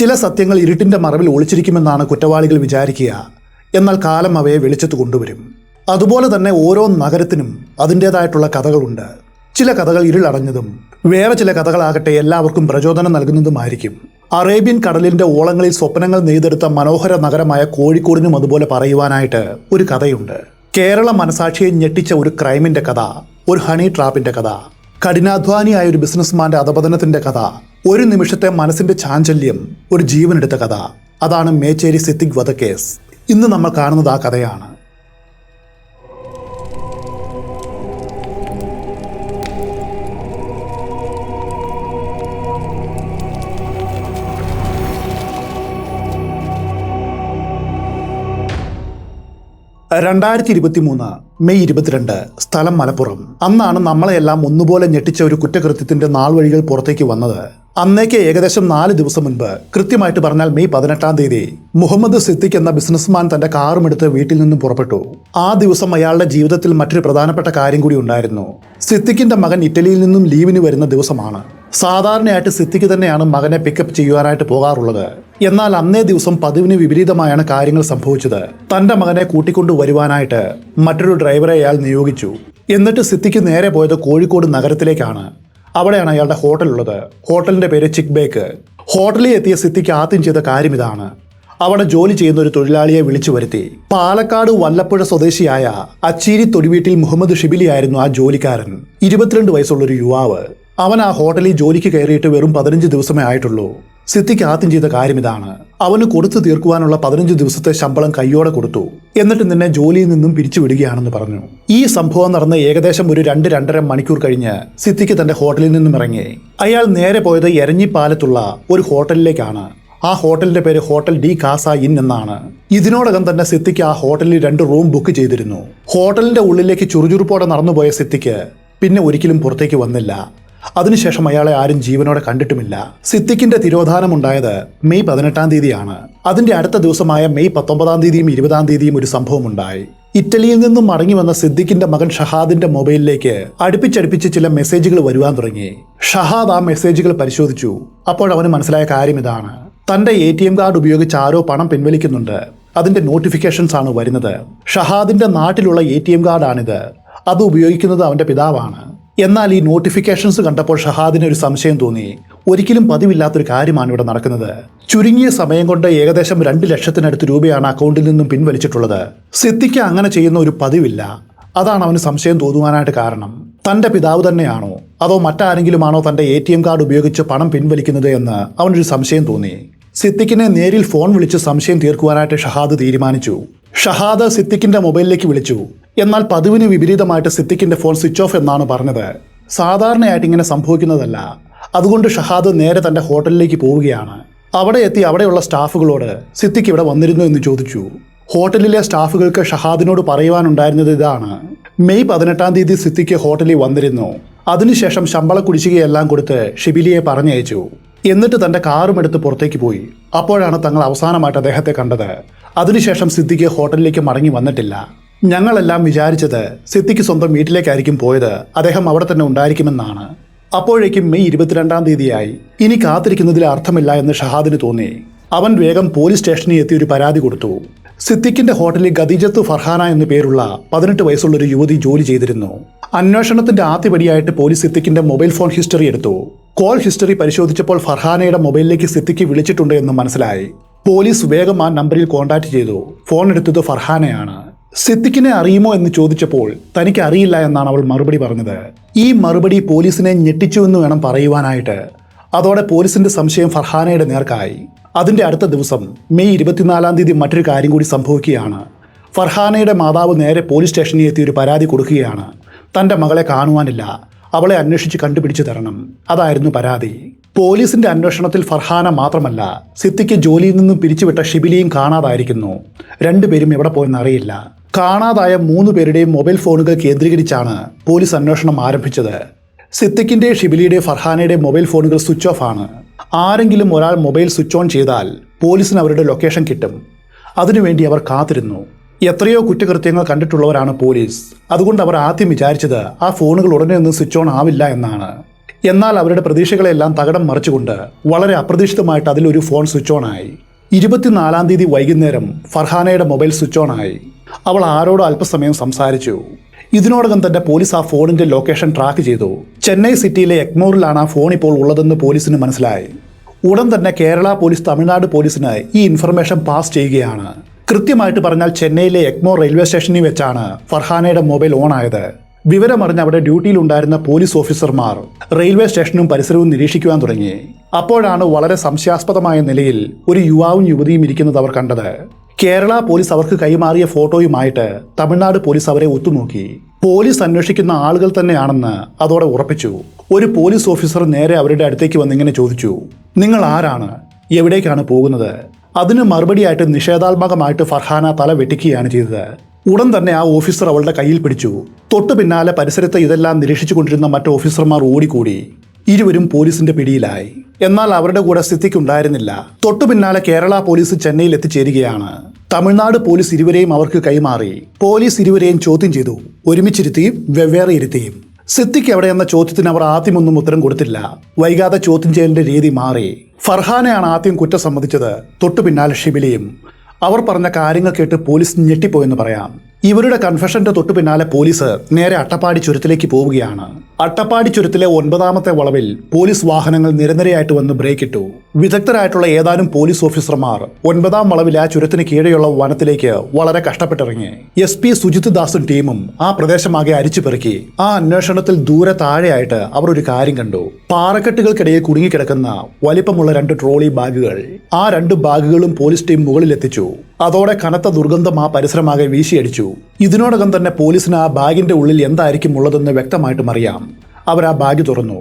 ചില സത്യങ്ങൾ ഇരുട്ടിന്റെ മറവിൽ ഒളിച്ചിരിക്കുമെന്നാണ് കുറ്റവാളികൾ വിചാരിക്കുക. എന്നാൽ കാലം അവയെ വെളിച്ചത്ത് കൊണ്ടുവരും. അതുപോലെ തന്നെ ഓരോ നഗരത്തിനും അതിന്റേതായിട്ടുള്ള കഥകളുണ്ട്. ചില കഥകൾ ഇരുളടഞ്ഞതും വേറെ ചില കഥകളാകട്ടെ എല്ലാവർക്കും പ്രചോദനം നൽകുന്നതുമായിരിക്കും. അറേബ്യൻ കടലിന്റെ ഓളങ്ങളിൽ സ്വപ്നങ്ങൾ നെയ്തെടുത്ത മനോഹര നഗരമായ കോഴിക്കോടിനും അതുപോലെ പറയുവാനായിട്ട് ഒരു കഥയുണ്ട്. കേരള മനസാക്ഷിയെ ഞെട്ടിച്ച ഒരു ക്രൈമിന്റെ കഥ ഒരു ഹണി ട്രാപ്പിന്റെ കഥ കഠിനാധ്വാനിയായ ഒരു ബിസിനസ്മാന്റെ അധപതനത്തിന്റെ കഥ ഒരു നിമിഷത്തെ മനസ്സിന്റെ ചാഞ്ചല്യം ഒരു ജീവനെടുത്ത കഥ. അതാണ് മേച്ചേരി സിദ്ദിഖ് കേസ് ഇന്ന് നമ്മൾ കാണുന്നത് ആ കഥയാണ്. രണ്ടായിരത്തി ഇരുപത്തി മൂന്ന് മെയ് ഇരുപത്തിരണ്ട് സ്ഥലം മലപ്പുറം. അന്നാണ് നമ്മളെല്ലാം ഒന്നുപോലെ ഞെട്ടിച്ച ഒരു കുറ്റകൃത്യത്തിന്റെ നാൾ വഴികൾ പുറത്തേക്ക് വന്നത്. അന്നേക്ക് ഏകദേശം നാല് ദിവസം മുൻപ് കൃത്യമായിട്ട് പറഞ്ഞാൽ മെയ് പതിനെട്ടാം തീയതി മുഹമ്മദ് സിദ്ദിഖ് എന്ന ബിസിനസ്മാൻ തന്റെ കാറും എടുത്ത് വീട്ടിൽ നിന്നും പുറപ്പെട്ടു. ആ ദിവസം അയാളുടെ ജീവിതത്തിൽ മറ്റൊരു പ്രധാനപ്പെട്ട കാര്യം കൂടി ഉണ്ടായിരുന്നു. സിദ്ദിഖിന്റെ മകൻ ഇറ്റലിയിൽ നിന്നും ലീവിന് വരുന്ന ദിവസമാണ്. സാധാരണയായിട്ട് സിദ്ദിഖ് തന്നെയാണ് മകനെ പിക്കപ്പ് ചെയ്യുവാനായിട്ട് പോകാറുള്ളത്. എന്നാൽ അന്നേ ദിവസം പതിവിന് വിപരീതമായാണ് കാര്യങ്ങൾ സംഭവിച്ചത്. തന്റെ മകനെ കൂട്ടിക്കൊണ്ടു വരുവാനായിട്ട് മറ്റൊരു ഡ്രൈവറെ അയാൾ നിയോഗിച്ചു. എന്നിട്ട് സിദ്ധിക്ക് നേരെ പോയത് കോഴിക്കോട് നഗരത്തിലേക്കാണ്. അവിടെയാണ് അയാളുടെ ഹോട്ടൽ ഉള്ളത് ഹോട്ടലിന്റെ പേര് ചിക് ബേക്ക് ഹോട്ടലിൽ എത്തിയ സിദ്ധിക്ക് ആദ്യം ചെയ്ത കാര്യം ഇതാണ്. അവിടെ ജോലി ചെയ്യുന്ന ഒരു തൊഴിലാളിയെ വിളിച്ചു വരുത്തി. പാലക്കാട് വല്ലപ്പുഴ സ്വദേശിയായ അച്ചീരി തൊടിവീട്ടിൽ മുഹമ്മദ് ഷിബിലി ആയിരുന്നു ആ ജോലിക്കാരൻ. ഇരുപത്തിരണ്ട് വയസ്സുള്ള ഒരു യുവാവ്. അവൻ ആ ഹോട്ടലിൽ ജോലിക്ക് കയറിയിട്ട് വെറും പതിനഞ്ച് ദിവസമേ ആയിട്ടുള്ളൂ. സിദ്ദിഖ് ആദ്യം ചെയ്ത കാര്യം ഇതാണ്. അവന് കൊടുത്തു തീർക്കുവാനുള്ള പതിനഞ്ച് ദിവസത്തെ ശമ്പളം കയ്യോടെ കൊടുത്തു. എന്നിട്ട് നിന്നെ ജോലിയിൽ നിന്നും പിരിച്ചുവിടുകയാണെന്ന് പറഞ്ഞു. ഈ സംഭവം നടന്ന് ഏകദേശം ഒരു രണ്ട് രണ്ടര മണിക്കൂർ കഴിഞ്ഞ് സിദ്ദിഖ് തന്റെ ഹോട്ടലിൽ നിന്നും ഇറങ്ങി. അയാൾ നേരെ പോയത് എരഞ്ഞിപ്പാലത്തുള്ള ഒരു ഹോട്ടലിലേക്കാണ്. ആ ഹോട്ടലിന്റെ പേര് ഹോട്ടൽ ഡി കാസ ഇൻ എന്നാണ്. ഇതിനോടകം തന്നെ സിദ്ദിഖ് ആ ഹോട്ടലിൽ രണ്ട് റൂം ബുക്ക് ചെയ്തിരുന്നു. ഹോട്ടലിന്റെ ഉള്ളിലേക്ക് ചുറുചുറുപ്പോടെ നടന്നുപോയ സിദ്ദിഖ് പിന്നെ ഒരിക്കലും പുറത്തേക്ക് വന്നില്ല. അതിനുശേഷം അയാളെ ആരും ജീവനോടെ കണ്ടിട്ടുമില്ല. സിദ്ദിഖിന്റെ തിരോധാനമുണ്ടായത് മെയ് പതിനെട്ടാം തീയതിയാണ്. അതിന്റെ അടുത്ത ദിവസമായ മെയ് പത്തൊമ്പതാം തീയതിയും ഇരുപതാം തീയതിയും ഒരു സംഭവം ഉണ്ടായി ഇറ്റലിയിൽ നിന്നും മടങ്ങി വന്ന സിദ്ദിഖിന്റെ മകൻ ഷഹാദിന്റെ മൊബൈലിലേക്ക് അടുപ്പിച്ചടുപ്പിച്ച് ചില മെസ്സേജുകൾ വരുവാൻ തുടങ്ങി. ഷഹാദ് ആ മെസ്സേജുകൾ പരിശോധിച്ചു. അപ്പോൾ അവന് മനസ്സിലായ കാര്യം ഇതാണ്. തന്റെ എ ടി എം കാർഡ് ഉപയോഗിച്ച് ആരോ പണം പിൻവലിക്കുന്നുണ്ട്. അതിന്റെ നോട്ടിഫിക്കേഷൻസ് ആണ് വരുന്നത്. ഷഹാദിന്റെ നാട്ടിലുള്ള എ ടി എം കാർഡാണിത്. അത് ഉപയോഗിക്കുന്നത് അവന്റെ പിതാവാണ്. എന്നാൽ ഈ നോട്ടിഫിക്കേഷൻസ് കണ്ടപ്പോൾ ഷഹാദിന് ഒരു സംശയം തോന്നി. ഒരിക്കലും പതിവില്ലാത്തൊരു കാര്യമാണ് ഇവിടെ നടക്കുന്നത്. ചുരുങ്ങിയ സമയം കൊണ്ട് ഏകദേശം രണ്ട് ലക്ഷത്തിനടുത്ത് രൂപയാണ് അക്കൗണ്ടിൽ നിന്നും പിൻവലിച്ചിട്ടുള്ളത്. സിദ്ദിഖ് അങ്ങനെ ചെയ്യുന്ന ഒരു പതിവില്ല. അതാണ് അവന് സംശയം തോന്നുവാനായിട്ട് കാരണം. തന്റെ പിതാവ് തന്നെയാണോ? അതോ മറ്റാരെങ്കിലുമാണോ തന്റെ എ ടി എം കാർഡ് ഉപയോഗിച്ച് പണം പിൻവലിക്കുന്നത് എന്ന് അവനൊരു സംശയം തോന്നി. സിദ്ദിഖിനെ നേരിൽ ഫോൺ വിളിച്ച് സംശയം തീർക്കുവാനായിട്ട് ഷഹാദ് തീരുമാനിച്ചു. ഷഹാദ് സിദ്ദിഖിന്റെ മൊബൈലിലേക്ക് വിളിച്ചു. എന്നാൽ പതിവിന് വിപരീതമായിട്ട് സിദ്ദിഖിന്റെ ഫോൺ സ്വിച്ച് ഓഫ് എന്നാണ് പറഞ്ഞത്. സാധാരണയായിട്ട് ഇങ്ങനെ സംഭവിക്കുന്നതല്ല. അതുകൊണ്ട് ഷഹാദ് നേരെ തന്റെ ഹോട്ടലിലേക്ക് പോവുകയാണ്. അവിടെ എത്തി അവിടെയുള്ള സ്റ്റാഫുകളോട് സിദ്ദിഖ് ഇവിടെ വന്നിരുന്നു എന്ന് ചോദിച്ചു. ഹോട്ടലിലെ സ്റ്റാഫുകൾക്ക് ഷഹാദിനോട് പറയുവാനുണ്ടായിരുന്നത് ഇതാണ്. മെയ് പതിനെട്ടാം തീയതി സിദ്ദിഖ് ഹോട്ടലിൽ വന്നിരുന്നു. അതിനുശേഷം ശമ്പള കുടിശ്ശികയെല്ലാം കൊടുത്ത് ഷിബിലിയെ പറഞ്ഞയച്ചു. എന്നിട്ട് തന്റെ കാറും എടുത്ത് പുറത്തേക്ക് പോയി. അപ്പോഴാണ് തങ്ങൾ അവസാനമായിട്ട് അദ്ദേഹത്തെ കണ്ടത്. അതിനുശേഷം സിദ്ദിഖ് ഹോട്ടലിലേക്ക് മടങ്ങി വന്നിട്ടില്ല. ഞങ്ങളെല്ലാം വിചാരിച്ചത് സിദ്ദിഖ് സ്വന്തം വീട്ടിലേക്കായിരിക്കും പോയത്. അദ്ദേഹം അവിടെ തന്നെ ഉണ്ടായിരിക്കുമെന്നാണ്. അപ്പോഴേക്കും മെയ് ഇരുപത്തിരണ്ടാം തീയതിയായി. ഇനി കാത്തിരിക്കുന്നതിൽ അർത്ഥമില്ല എന്ന് ഷഹാദിന് തോന്നി. അവൻ വേഗം പോലീസ് സ്റ്റേഷനിൽ എത്തി ഒരു പരാതി കൊടുത്തു. സിദ്ദിഖിന്റെ ഹോട്ടലിൽ ഖദീജത്ത് ഫർഹാന എന്നു പേരുള്ള പതിനെട്ട് വയസ്സുള്ള ഒരു യുവതി ജോലി ചെയ്തിരുന്നു. അന്വേഷണത്തിന്റെ ആദ്യപടിയായിട്ട് പോലീസ് സിദ്ദിഖിന്റെ മൊബൈൽ ഫോൺ ഹിസ്റ്ററി എടുത്തു. കോൾ ഹിസ്റ്ററി പരിശോധിച്ചപ്പോൾ ഫർഹാനയുടെ മൊബൈലിലേക്ക് സിദ്ദിഖ് വിളിച്ചിട്ടുണ്ട് എന്ന് മനസ്സിലായി. പോലീസ് വേഗം ആ നമ്പറിൽ കോൺടാക്ട് ചെയ്തു. ഫോൺ എടുത്തത് ഫർഹാനയാണ്. സിദ്ദിഖിനെ അറിയുമോ എന്ന് ചോദിച്ചപ്പോൾ തനിക്ക് അറിയില്ല എന്നാണ് അവൾ മറുപടി പറഞ്ഞത്. ഈ മറുപടി പോലീസിനെ ഞെട്ടിച്ചു എന്ന് വേണം പറയുവാനായിട്ട്. അതോടെ പോലീസിന്റെ സംശയം ഫർഹാനയുടെ നേർക്കായി. അതിന്റെ അടുത്ത ദിവസം മെയ് ഇരുപത്തിനാലാം തീയതി മറ്റൊരു കാര്യം കൂടി സംഭവിക്കുകയാണ്. ഫർഹാനയുടെ മാതാവ് നേരെ പോലീസ് സ്റ്റേഷനിൽ എത്തി ഒരു പരാതി കൊടുക്കുകയാണ്. തന്റെ മകളെ കാണുവാനില്ല. അവളെ അന്വേഷിച്ച് കണ്ടുപിടിച്ചു തരണം. അതായിരുന്നു പരാതി. പോലീസിന്റെ അന്വേഷണത്തിൽ ഫർഹാന മാത്രമല്ല സിദ്ദിഖ് ജോലിയിൽ നിന്നും പിരിച്ചുവിട്ട ഷിബിലിയും കാണാതായിരിക്കുന്നു. രണ്ടുപേരും എവിടെ പോയെന്ന് അറിയില്ല. കാണാതായ മൂന്ന് പേരുടെയും മൊബൈൽ ഫോണുകൾ കേന്ദ്രീകരിച്ചാണ് പോലീസ് അന്വേഷണം ആരംഭിച്ചത്. സിദ്ദിഖിന്റെ ഷിബിലിയുടെ ഫർഹാനയുടെ മൊബൈൽ ഫോണുകൾ സ്വിച്ച് ഓഫ് ആണ്. ആരെങ്കിലും ഒരാൾ മൊബൈൽ സ്വിച്ച് ഓൺ ചെയ്താൽ പോലീസിന് അവരുടെ ലൊക്കേഷൻ കിട്ടും. അതിനുവേണ്ടി അവർ കാത്തിരുന്നു. എത്രയോ കുറ്റകൃത്യങ്ങൾ കണ്ടിട്ടുള്ളവരാണ് പോലീസ്. അതുകൊണ്ട് അവർ ആദ്യം വിചാരിച്ചത് ആ ഫോണുകൾ ഉടനെ ഒന്നും സ്വിച്ച് ഓൺ ആവില്ല എന്നാണ്. എന്നാൽ അവരുടെ പ്രതീക്ഷകളെല്ലാം തകടം മറിച്ചുകൊണ്ട് വളരെ അപ്രതീക്ഷിതമായിട്ട് അതിലൊരു ഫോൺ സ്വിച്ച് ഓൺ ആയി. ഇരുപത്തിനാലാം തീയതി വൈകുന്നേരം ഫർഹാനയുടെ മൊബൈൽ സ്വിച്ച് ഓൺ ആയി. അവൾ ആരോടോ അല്പസമയം സംസാരിച്ചു. ഇതിനോടകം തന്നെ പോലീസ് ആ ഫോണിന്റെ ലൊക്കേഷൻ ട്രാക്ക് ചെയ്തു. ചെന്നൈ സിറ്റിയിലെ എക്മോറിലാണ് ആ ഫോൺ ഇപ്പോൾ ഉള്ളതെന്ന് പോലീസിന് മനസ്സിലായി. ഉടൻ തന്നെ കേരള പോലീസ് തമിഴ്നാട് പോലീസിന് ഈ ഇൻഫർമേഷൻ പാസ് ചെയ്യുകയാണ്. കൃത്യമായിട്ട് പറഞ്ഞാൽ ചെന്നൈയിലെ എക്മോർ റെയിൽവേ സ്റ്റേഷനിൽ വെച്ചാണ് ഫർഹാനയുടെ മൊബൈൽ ഓൺ ആയത്. വിവരമറിഞ്ഞ് അവിടെ ഡ്യൂട്ടിയിലുണ്ടായിരുന്ന പോലീസ് ഓഫീസർമാർ റെയിൽവേ സ്റ്റേഷനും പരിസരവും നിരീക്ഷിക്കുവാൻ തുടങ്ങി. അപ്പോഴാണ് വളരെ സംശയാസ്പദമായ നിലയിൽ ഒരു യുവാവും യുവതിയും ഇരിക്കുന്നത് അവർ കണ്ടത്. കേരള പോലീസ് അവർക്ക് കൈമാറിയ ഫോട്ടോയുമായിട്ട് തമിഴ്നാട് പോലീസ് അവരെ ഒത്തുനോക്കി പോലീസ് അന്വേഷിക്കുന്ന ആളുകൾ തന്നെയാണെന്ന് അതോടെ ഉറപ്പിച്ചു. ഒരു പോലീസ് ഓഫീസർ നേരെ അവരുടെ അടുത്തേക്ക് വന്ന് ഇങ്ങനെ ചോദിച്ചു നിങ്ങൾ ആരാണ്? എവിടേക്കാണ് പോകുന്നത്? അതിന് മറുപടിയായിട്ട് നിഷേധാത്മകമായിട്ട് ഫർഹാന തല വെട്ടിക്കുകയാണ് ചെയ്തത്. ഉടൻ തന്നെ ആ ഓഫീസർ അവളുടെ കയ്യിൽ പിടിച്ചു. തൊട്ടു പിന്നാലെ പരിസരത്തെ ഇതെല്ലാം നിരീക്ഷിച്ചു കൊണ്ടിരുന്ന മറ്റു ഓഫീസർമാർ ഓടിക്കൂടി. ഇരുവരും പോലീസിന്റെ പിടിയിലായി. എന്നാൽ അവരുടെ കൂടെ സ്ഥിതിക്ക് ഉണ്ടായിരുന്നില്ല തൊട്ടു പിന്നാലെ കേരള പോലീസ് ചെന്നൈയിൽ എത്തിച്ചേരുകയാണ്. തമിഴ്നാട് പോലീസ് ഇരുവരെയും അവർക്ക് കൈമാറി. പോലീസ് ഇരുവരെയും ചോദ്യം ചെയ്തു. ഒരുമിച്ചിരുത്തിയും വെവ്വേറെ ഇരുത്തിയും. സിദ്ദിഖ് എന്ന ചോദ്യത്തിന് അവർ ആദ്യമൊന്നും ഉത്തരം കൊടുത്തില്ല. വൈകാതെ ചോദ്യം ചെയ്യലിന്റെ രീതി മാറി. ഫർഹാനെയാണ് ആദ്യം കുറ്റം സമ്മതിച്ചത്. തൊട്ടു പിന്നാലെ ഷിബിലിയും. അവർ പറഞ്ഞ കാര്യങ്ങൾ കേട്ട് പോലീസ് ഞെട്ടിപ്പോയെന്ന് പറയാം. ഇവരുടെ കൺഫഷന്റെ തൊട്ടു പിന്നാലെ പോലീസ് നേരെ അട്ടപ്പാടി ചുരത്തിലേക്ക് പോവുകയാണ്. അട്ടപ്പാടി ചുരത്തിലെ ഒൻപതാമത്തെ വളവിൽ പോലീസ് വാഹനങ്ങൾ നിരനിരയായിട്ട് വന്ന് ബ്രേക്ക് ഇട്ടു. വിദഗ്ധരായിട്ടുള്ള ഏതാനും പോലീസ് ഓഫീസർമാർ ഒൻപതാം വളവിൽ ആ ചുരത്തിന് കീഴെയുള്ള വനത്തിലേക്ക് വളരെ കഷ്ടപ്പെട്ടിറങ്ങി. എസ് പി സുജിത് ദാസും ടീമും ആ പ്രദേശമാകെ അരിച്ചു പെറുക്കി. ആ അന്വേഷണത്തിൽ ദൂരെ താഴെയായിട്ട് അവർ ഒരു കാര്യം കണ്ടു. പാറക്കെട്ടുകൾക്കിടയിൽ കുടുങ്ങിക്കിടക്കുന്ന വലിപ്പമുള്ള രണ്ട് ട്രോളി ബാഗുകൾ ആ രണ്ട് ബാഗുകളും പോലീസ് ടീം മുകളിലെത്തിച്ചു. അതോടെ കനത്ത ദുർഗന്ധം ആ പരിസരമാകെ വീശിയടിച്ചു. ഇതിനോടകം തന്നെ പോലീസിന് ആ ബാഗിന്റെ ഉള്ളിൽ എന്തായിരിക്കും ഉള്ളതെന്ന് വ്യക്തമായിട്ടും അറിയാം. അവർ ആ ബാഗ് തുറന്നു.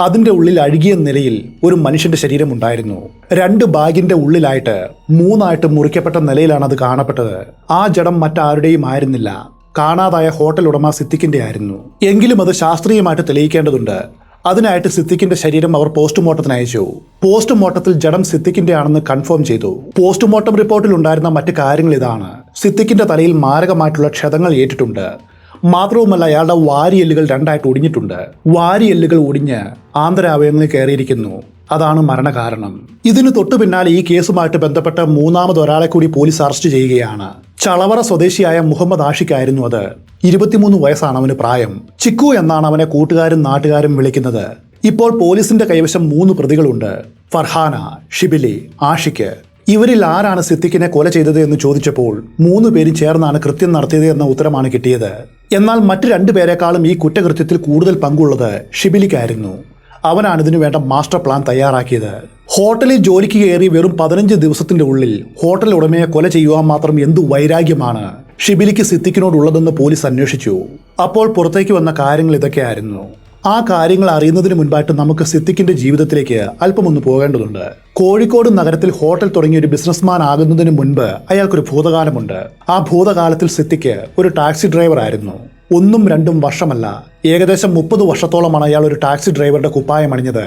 അതിന്റെ ഉള്ളിൽ അഴുകിയ നിലയിൽ ഒരു മനുഷ്യന്റെ ശരീരമുണ്ടായിരുന്നു. രണ്ട് ബാഗിന്റെ ഉള്ളിലായിട്ട് മൂന്നായിട്ട് മുറിക്കപ്പെട്ട നിലയിലാണ് അത് കാണപ്പെട്ടത്. ആ ജഡം മറ്റാരുടെയും ആയിരുന്നില്ല. കാണാതായ ഹോട്ടൽ ഉടമ സിദ്ദിഖിന്റെ ആയിരുന്നു എങ്കിലും അത് ശാസ്ത്രീയമായിട്ട് തെളിയിക്കേണ്ടതുണ്ട്. അതിനായിട്ട് സിദ്ദിഖിന്റെ ശരീരം അവർ പോസ്റ്റ്മോർട്ടത്തിന് അയച്ചു. പോസ്റ്റ്മോർട്ടത്തിൽ ജഡം സിദ്ദിഖിന്റെ ആണെന്ന് കൺഫേം ചെയ്തു. പോസ്റ്റ്മോർട്ടം റിപ്പോർട്ടിൽ ഉണ്ടായിരുന്ന മറ്റു കാര്യങ്ങൾ ഇതാണ്. സിദ്ദിഖിന്റെ തലയിൽ മാരകമായിട്ടുള്ള ക്ഷതങ്ങൾ ഏറ്റിട്ടുണ്ട്. മാത്രവുമല്ല അയാളുടെ വാരിയെല്ലുകൾ രണ്ടായിട്ട് ഒടിഞ്ഞിട്ടുണ്ട്. വാരിയെല്ലുകൾ ഒടിഞ്ഞ് ആന്തരാവയവങ്ങളിൽ കയറിയിരിക്കുന്നു. അതാണ് മരണകാരണം. ഇതിന് തൊട്ടു പിന്നാലെ ഈ കേസുമായിട്ട് ബന്ധപ്പെട്ട മൂന്നാമത് ഒരാളെ കൂടി പോലീസ് അറസ്റ്റ് ചെയ്യുകയാണ്. ചളവറ സ്വദേശിയായ മുഹമ്മദ് ആഷിഖായിരുന്നു അത്. ഇരുപത്തിമൂന്ന് വയസ്സാണ് അവന് പ്രായം. ചിക്കു എന്നാണ് അവനെ കൂട്ടുകാരും നാട്ടുകാരും വിളിക്കുന്നത്. ഇപ്പോൾ പോലീസിന്റെ കൈവശം മൂന്ന് പ്രതികളുണ്ട്. ഫർഹാന ഷിബിലി ആഷിഖ്. ഇവരിൽ ആരാണ് സിദ്ദിഖിനെ കൊല ചെയ്തത് എന്ന് ചോദിച്ചപ്പോൾ മൂന്ന് പേരും ചേർന്നാണ് കൃത്യം നടത്തിയത് എന്ന ഉത്തരമാണ് കിട്ടിയത്. എന്നാൽ മറ്റ് രണ്ടു പേരെക്കാളും ഈ കുറ്റകൃത്യത്തിൽ കൂടുതൽ പങ്കുള്ളത് ഷിബിലിക്കായിരുന്നു. അവനാണ് ഇതിനു വേണ്ട മാസ്റ്റർ പ്ലാൻ തയ്യാറാക്കിയത്. ഹോട്ടലിൽ ജോലിക്ക് കയറി വെറും പതിനഞ്ച് ദിവസത്തിന്റെ ഉള്ളിൽ ഹോട്ടൽ ഉടമയെ കൊല ചെയ്യുവാൻ മാത്രം എന്തു വൈരാഗ്യമാണ് ഷിബിലിക്ക് സിദ്ദിഖിനോടുള്ളതെന്ന് പോലീസ് അന്വേഷിച്ചു. അപ്പോൾ പുറത്തേക്ക് വന്ന കാര്യങ്ങൾ ഇതൊക്കെയായിരുന്നു. ആ കാര്യങ്ങൾ അറിയുന്നതിന് മുൻപായിട്ട് നമുക്ക് സിദ്ദിഖിന്റെ ജീവിതത്തിലേക്ക് അല്പമൊന്ന് പോകേണ്ടതുണ്ട്. കോഴിക്കോട് നഗരത്തിൽ ഹോട്ടൽ തുടങ്ങിയ ഒരു ബിസിനസ്മാൻ ആകുന്നതിന് മുൻപ് അയാൾക്കൊരു ഭൂതകാലമുണ്ട്. ആ ഭൂതകാലത്തിൽ സിദ്ദിഖ് ഒരു ടാക്സി ഡ്രൈവർ ആയിരുന്നു ഒന്നും രണ്ടും വർഷമല്ല. ഏകദേശം മുപ്പത് വർഷത്തോളമാണ് അയാൾ ഒരു ടാക്സി ഡ്രൈവറുടെ കുപ്പായം അണിഞ്ഞത്.